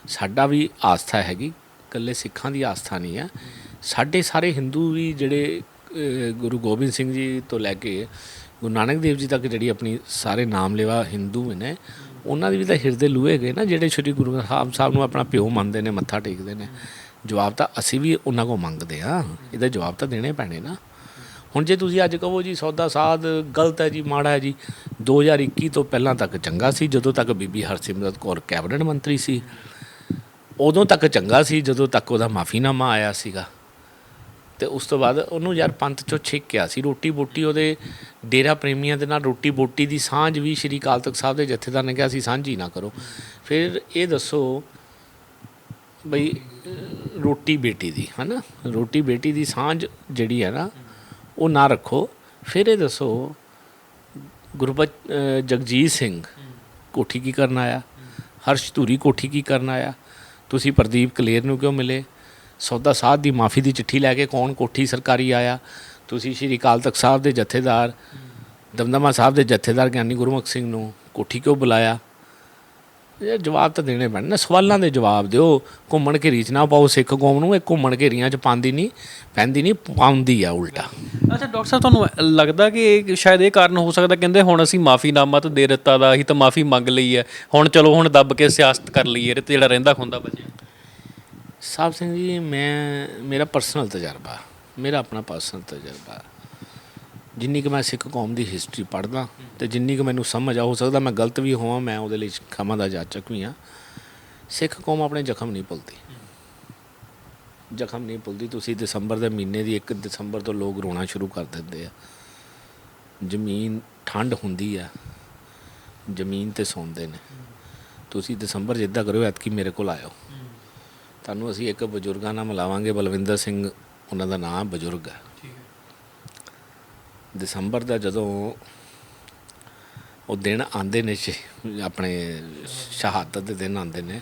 ਸਾਡਾ ਵੀ ਆਸਥਾ ਹੈਗੀ, ਇਕੱਲੇ ਸਿੱਖਾਂ ਦੀ ਆਸਥਾ ਨਹੀਂ ਆ ਸਾਡੇ ਸਾਰੇ ਹਿੰਦੂ ਵੀ ਜਿਹੜੇ ਗੁਰੂ ਗੋਬਿੰਦ ਸਿੰਘ ਜੀ ਤੋਂ ਲੈ ਕੇ ਗੁਰੂ ਨਾਨਕ ਦੇਵ ਜੀ ਤੱਕ ਜਿਹੜੀ ਆਪਣੀ ਸਾਰੇ ਨਾਮ ਲੇਵਾ ਹਿੰਦੂ ਨੇ, ਉਹਨਾਂ ਦੀ ਵੀ ਤਾਂ ਹਿਰਦੇ ਲੂਹੇ ਗਏ ਨਾ, ਜਿਹੜੇ ਸ੍ਰੀ ਗੁਰੂ ਸਾਹਿਬ ਸਾਹਿਬ ਨੂੰ ਆਪਣਾ ਪਿਓ ਮੰਨਦੇ ਨੇ, ਮੱਥਾ ਟੇਕਦੇ ਨੇ। ਜਵਾਬ ਤਾਂ ਅਸੀਂ ਵੀ ਉਹਨਾਂ ਕੋਲ ਮੰਗਦੇ ਆ ਇਹਦਾ ਜਵਾਬ ਤਾਂ ਦੇਣੇ ਪੈਣੇ ਨਾ। ਹੁਣ ਜੇ ਤੁਸੀਂ ਅੱਜ ਕਹੋ ਜੀ, ਸੌਦਾ ਸਾਧ ਗਲਤ ਹੈ ਜੀ, ਮਾੜਾ ਹੈ ਜੀ 2021 ਤੋਂ ਪਹਿਲਾਂ ਤੱਕ ਚੰਗਾ ਸੀ, ਜਦੋਂ ਤੱਕ ਬੀਬੀ ਹਰਸਿਮਰਤ ਕੌਰ ਕੈਬਨਿਟ ਮੰਤਰੀ ਸੀ। ਉਦੋਂ ਤੱਕ ਚੰਗਾ ਸੀ, ਜਦੋਂ ਤੱਕ ਉਹਦਾ ਮਾਫੀਨਾਮਾ ਆਇਆ ਸੀਗਾ। ਤੇ ਉਸ ਤੋਂ ਬਾਅਦ ਉਹਨੂੰ ਯਾਰ ਪੰਥ ਚੋਂ ਛਿੱਕਿਆ ਸੀ। ਰੋਟੀ ਬੋਟੀ ਉਹਦੇ ਡੇਰਾ ਪ੍ਰੇਮੀਆਂ ਦੇ ਨਾਲ ਰੋਟੀ ਬੋਟੀ ਦੀ ਸਾਂਝ ਵੀ ਸ਼੍ਰੀ ਅਕਾਲ ਤਖਤ ਸਾਹਿਬ ਦੇ ਜਥੇਦਾਰ ਨੇ ਕਿਹਾ ਸੀ, ਸਾਂਝੀ ਨਾ ਕਰੋ। ਫਿਰ ਇਹ ਦੱਸੋ ਬਈ, ਰੋਟੀ ਬੇਟੀ ਦੀ, ਹਨਾ? ਰੋਟੀ ਬੇਟੀ ਦੀ ਸਾਂਝ ਜਿਹੜੀ ਹੈ ਨਾ, ਉਹ ਨਾ ਰੱਖੋ। ਫਿਰ ਇਹ ਦੱਸੋ, ਗੁਰਬਚ ਜਗਜੀਤ ਸਿੰਘ ਕੋਠੀ ਕੀ ਕਰਨ ਆਇਆ? ਹਰਸ਼ ਧੂਰੀ ਕੋਠੀ ਕੀ ਕਰਨ ਆਇਆ? ਤੁਸੀਂ ਪ੍ਰਦੀਪ ਕਲੇਰ ਨੂੰ ਕਿਉਂ ਮਿਲੇ? ਸੌਦਾ ਸਾਧ ਦੀ ਮਾਫੀ ਦੀ ਚਿੱਠੀ ਲੈ ਕੇ ਕੌਣ ਕੋਠੀ ਸਰਕਾਰੀ ਆਇਆ? ਤੁਸੀਂ ਸ਼੍ਰੀ ਅਕਾਲ ਤਖਤ ਸਾਹਿਬ ਦੇ ਜਥੇਦਾਰ, ਦਮਦਮਾ ਸਾਹਿਬ ਦੇ ਜਥੇਦਾਰ ਗਿਆਨੀ ਗੁਰਮੁਖ ਸਿੰਘ ਨੂੰ ਕੋਠੀ ਕਿਉਂ ਬੁਲਾਇਆ? ਇਹ ਜਵਾਬ ਤਾਂ ਦੇਣੇ ਪੈਣੇ ਨਾ। ਸਵਾਲਾਂ ਦੇ ਜਵਾਬ ਦਿਓ। ਘੁੰਮਣ ਘੇਰੀ ਚ ਨਾ ਪਾਓ ਸਿੱਖ ਕੌਮ ਨੂੰ। ਇਹ ਘੁੰਮਣ ਘੇਰੀਆਂ ਚ ਪਾਉਂਦੀ ਨਹੀਂ ਪੈਂਦੀ ਨਹੀਂ ਪਾਉਂਦੀ ਆ ਉਲਟਾ। ਅੱਛਾ ਡਾਕਟਰ ਸਾਹਿਬ ਤੁਹਾਨੂੰ ਲੱਗਦਾ ਕਿ ਇਹ ਸ਼ਾਇਦ ਇਹ ਕਾਰਨ ਹੋ ਸਕਦਾ ਕਹਿੰਦੇ ਹੁਣ ਅਸੀਂ ਮਾਫੀਨਾਮਾ ਤਾਂ ਦੇ ਦਿੱਤਾ ਦਾ ਅਸੀਂ ਤਾਂ ਮਾਫੀ ਮੰਗ ਲਈ ਹੈ। ਹੁਣ ਚਲੋ ਹੁਣ ਦੱਬ ਕੇ ਸਿਆਸਤ ਕਰ ਲਈਏ ਤੇ ਜਿਹੜਾ ਰਹਿੰਦਾ ਖੁੰਦਾ ਬਚਿਆ ਸਾਹਿਬ ਸਿੰਘ ਜੀ ਮੈਂ ਮੇਰਾ ਪਰਸਨਲ ਤਜਰਬਾ ਮੇਰਾ ਆਪਣਾ ਪਰਸਨਲ ਤਜਰਬਾ। ਜਿੰਨੀ ਕਿ ਮੈਂ ਸਿੱਖ ਕੌਮ ਦੀ ਹਿਸਟਰੀ ਪੜ੍ਹਦਾ ਤੇ ਜਿੰਨੀ ਕਿ ਮੈਨੂੰ ਸਮਝ ਆ ਹੋ ਸਕਦਾ ਮੈਂ ਗਲਤ ਵੀ ਹੋਵਾਂ ਮੈਂ ਉਹਦੇ ਲਈ ਖਮਾ ਦਾ ਜਾਚਕ ਵੀ ਹਾਂ। ਸਿੱਖ ਕੌਮ ਆਪਣੇ ਜ਼ਖਮ ਨਹੀਂ ਭੁੱਲਦੀ। ਜ਼ਖਮ ਨਹੀਂ ਭੁੱਲਦੀ। ਤੁਸੀਂ ਦਸੰਬਰ ਦੇ ਮਹੀਨੇ ਦੀ 1 ਦਸੰਬਰ ਤੋਂ ਲੋਕ ਰੋਣਾ ਸ਼ੁਰੂ ਕਰ ਦਿੰਦੇ ਆ। ਜ਼ਮੀਨ ਠੰਡ ਹੁੰਦੀ ਆ। ਜ਼ਮੀਨ ਤੇ ਸੌਂਦੇ ਨੇ। ਤੁਸੀਂ ਦਸੰਬਰ ਜਿੱਦਾਂ ਕਰਿਓ ਐਤਕੀ ਮੇਰੇ ਕੋਲ ਆਇਓ। ਤੁਹਾਨੂੰ ਅਸੀਂ ਇੱਕ ਬਜ਼ੁਰਗਾਂ ਨਾਲ ਮਿਲਾਵਾਂਗੇ ਬਲਵਿੰਦਰ ਸਿੰਘ ਉਹਨਾਂ ਦਾ ਨਾਮ ਬਜ਼ੁਰਗ ਹੈ ਦਸੰਬਰ ਦਾ ਜਦੋਂ ਉਹ ਦਿਨ ਆਉਂਦੇ ਨੇ ਆਪਣੇ ਸ਼ਹਾਦਤ ਦੇ ਦਿਨ ਆਉਂਦੇ ਨੇ,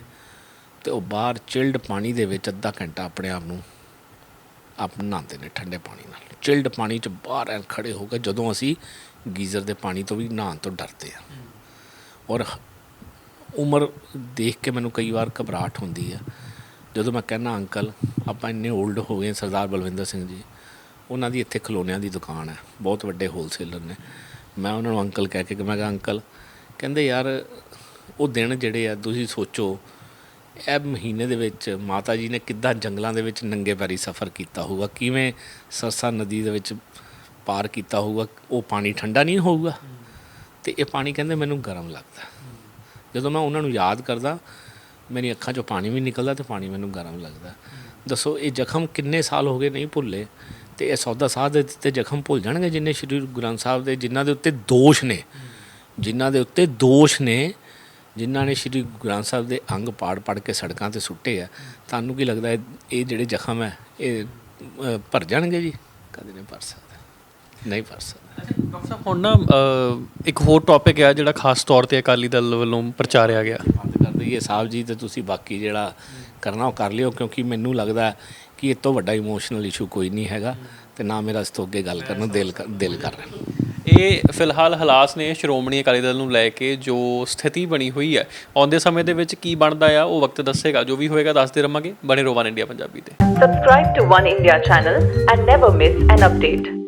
ਤੇ ਉਹ ਬਾਹਰ ਚਿਲਡ ਪਾਣੀ ਦੇ ਵਿੱਚ ਅੱਧਾ ਘੰਟਾ ਆਪਣੇ ਆਪ ਨੂੰ ਆਪ ਨਹਾਉਂਦੇ ਨੇ ਠੰਡੇ ਪਾਣੀ ਨਾਲ। ਚਿਲਡ ਪਾਣੀ 'ਚ ਬਾਹਰ ਐਨ ਖੜੇ ਹੋ ਕੇ ਜਦੋਂ ਅਸੀਂ ਗੀਜ਼ਰ ਦੇ ਪਾਣੀ ਤੋਂ ਵੀ ਨਹਾਉਣ ਤੋਂ ਡਰਦੇ ਆ ਔਰ ਉਮਰ ਦੇਖ ਕੇ ਮੈਨੂੰ ਕਈ ਵਾਰ ਘਬਰਾਹਟ ਹੁੰਦੀ ਆ। ਜਦੋਂ ਮੈਂ ਕਹਿੰਦਾ, ਅੰਕਲ, ਆਪਾਂ ਇੰਨੇ 올ਡ ਹੋ ਗਏ ਸਰਦਾਰ ਬਲਵਿੰਦਰ ਸਿੰਘ ਜੀ ਉਹਨਾਂ ਦੀ ਇੱਥੇ ਖਲੋਨਿਆਂ ਦੀ ਦੁਕਾਨ ਹੈ। ਬਹੁਤ ਵੱਡੇ ਹੋਲਸੇਲਰ ਨੇ। ਮੈਂ ਉਹਨਾਂ ਨੂੰ ਅੰਕਲ ਕਹਿ ਕੇ ਕਿ ਮੈਂ ਕਿਹਾ, ਅੰਕਲ, ਕਹਿੰਦੇ, ਯਾਰ, ਉਹ ਦਿਨ ਜਿਹੜੇ ਆ, ਤੁਸੀਂ ਸੋਚੋ, ਇਹ ਮਹੀਨੇ ਦੇ ਵਿੱਚ ਮਾਤਾ ਜੀ ਨੇ ਕਿੱਦਾਂ ਜੰਗਲਾਂ ਦੇ ਵਿੱਚ ਨੰਗੇ ਪੈਰੀ ਸਫ਼ਰ ਕੀਤਾ ਹੋਊਗਾ? ਕਿਵੇਂ ਸਰਸਾ ਨਦੀ ਦੇ ਵਿੱਚ ਪਾਰ ਕੀਤਾ ਹੋਊਗਾ? ਉਹ ਪਾਣੀ ਠੰਡਾ ਨਹੀਂ ਹੋਊਗਾ? ਤੇ ਇਹ ਪਾਣੀ ਕਹਿੰਦੇ, ਮੈਨੂੰ ਗਰਮ ਲੱਗਦਾ। ਜਦੋਂ ਮੈਂ ਉਹਨਾਂ ਨੂੰ ਯਾਦ ਕਰਦਾ, ਮੇਰੀ ਅੱਖਾਂ 'ਚੋਂ ਪਾਣੀ ਵੀ ਨਿਕਲਦਾ ਤੇ ਪਾਣੀ ਮੈਨੂੰ ਗਰਮ ਲੱਗਦਾ। ਦੱਸੋ, ਇਹ ਜ਼ਖਮ ਕਿੰਨੇ ਸਾਲ ਹੋ ਗਏ ਨਹੀਂ ਭੁੱਲੇ? ਤੇ ਇਹ ਸੌਦਾ ਸਾਧ ਦੇ ਦਿੱਤੇ ਜ਼ਖਮ ਭੁੱਲ ਜਾਣਗੇ ਜਿੰਨੇ ਸ਼੍ਰੀ ਗੁਰੂ ਗ੍ਰੰਥ ਸਾਹਿਬ ਦੇ ਜਿਨ੍ਹਾਂ ਦੇ ਉੱਤੇ ਦੋਸ਼ ਨੇ। ਜਿਨ੍ਹਾਂ ਦੇ ਉੱਤੇ ਦੋਸ਼ ਨੇ ਜਿਨ੍ਹਾਂ ਨੇ ਸ਼੍ਰੀ ਗੁਰੂ ਗ੍ਰੰਥ ਸਾਹਿਬ ਦੇ ਅੰਗ ਪਾੜ ਪਾੜ ਕੇ ਸੜਕਾਂ ਤੇ ਸੁੱਟੇ ਆ। ਤੁਹਾਨੂੰ ਕੀ ਲੱਗਦਾ ਇਹ ਜਿਹੜੇ ਜ਼ਖਮ ਹੈ ਇਹ ਭਰ ਜਾਣਗੇ ਜੀ? ਕਦੇ ਨਹੀਂ ਭਰ ਸਕਦੇ। ਨਹੀਂ ਭਰ ਸਕਦੇ। ਡਾਕਟਰ ਸਾਹਿਬ ਹੁਣ ਨਾ ਇੱਕ ਹੋਰ ਟੌਪਿਕ ਹੈ ਜਿਹੜਾ ਖਾਸ ਤੌਰ ਤੇ ਅਕਾਲੀ ਦਲ ਵੱਲੋਂ ਪ੍ਰਚਾਰਿਆ ਗਿਆ। ਬੰਦ ਕਰ ਦਈਏ। ਸਾਹਿਬ ਜੀ ਤੇ ਤੁਸੀਂ ਬਾਕੀ ਜਿਹੜਾ ਕਰਨਾ ਉਹ ਕਰ ਲਿਓ ਕਿਉਂਕਿ ਮੈਨੂੰ ਲੱਗਦਾ ਕਿ ਇਹ ਤੋਂ ਵੱਡਾ ਇਮੋਸ਼ਨਲ ਇਸ਼ੂ ਕੋਈ ਨਹੀਂ ਹੈਗਾ ਤੇ ਨਾ ਮੇਰਾ ਇਸ ਤੋਂ ਅੱਗੇ ਗੱਲ ਕਰਨ ਨੂੰ ਦਿਲ ਕਰ- ਦਿਲ ਕਰ ਰਿਹਾ। ਇਹ ਫਿਲਹਾਲ ਹਾਲਾਤ ਨੇ ਸ਼੍ਰੋਮਣੀ ਅਕਾਲੀ ਦਲ ਨੂੰ ਲੈ ਕੇ ਜੋ ਸਥਿਤੀ ਬਣੀ ਹੋਈ ਹੈ ਆਉਂਦੇ ਸਮੇਂ ਦੇ ਵਿੱਚ ਕੀ ਬਣਦਾ ਆ ਉਹ ਵਕਤ ਦੱਸੇਗਾ। ਜੋ ਵੀ ਹੋਏਗਾ ਦੱਸਦੇ ਰਵਾਂਗੇ। ਬਣੇ ਰੋਵਾਨ ਇੰਡੀਆ ਪੰਜਾਬੀ ਤੇ। Subscribe to One India channel and never miss an update.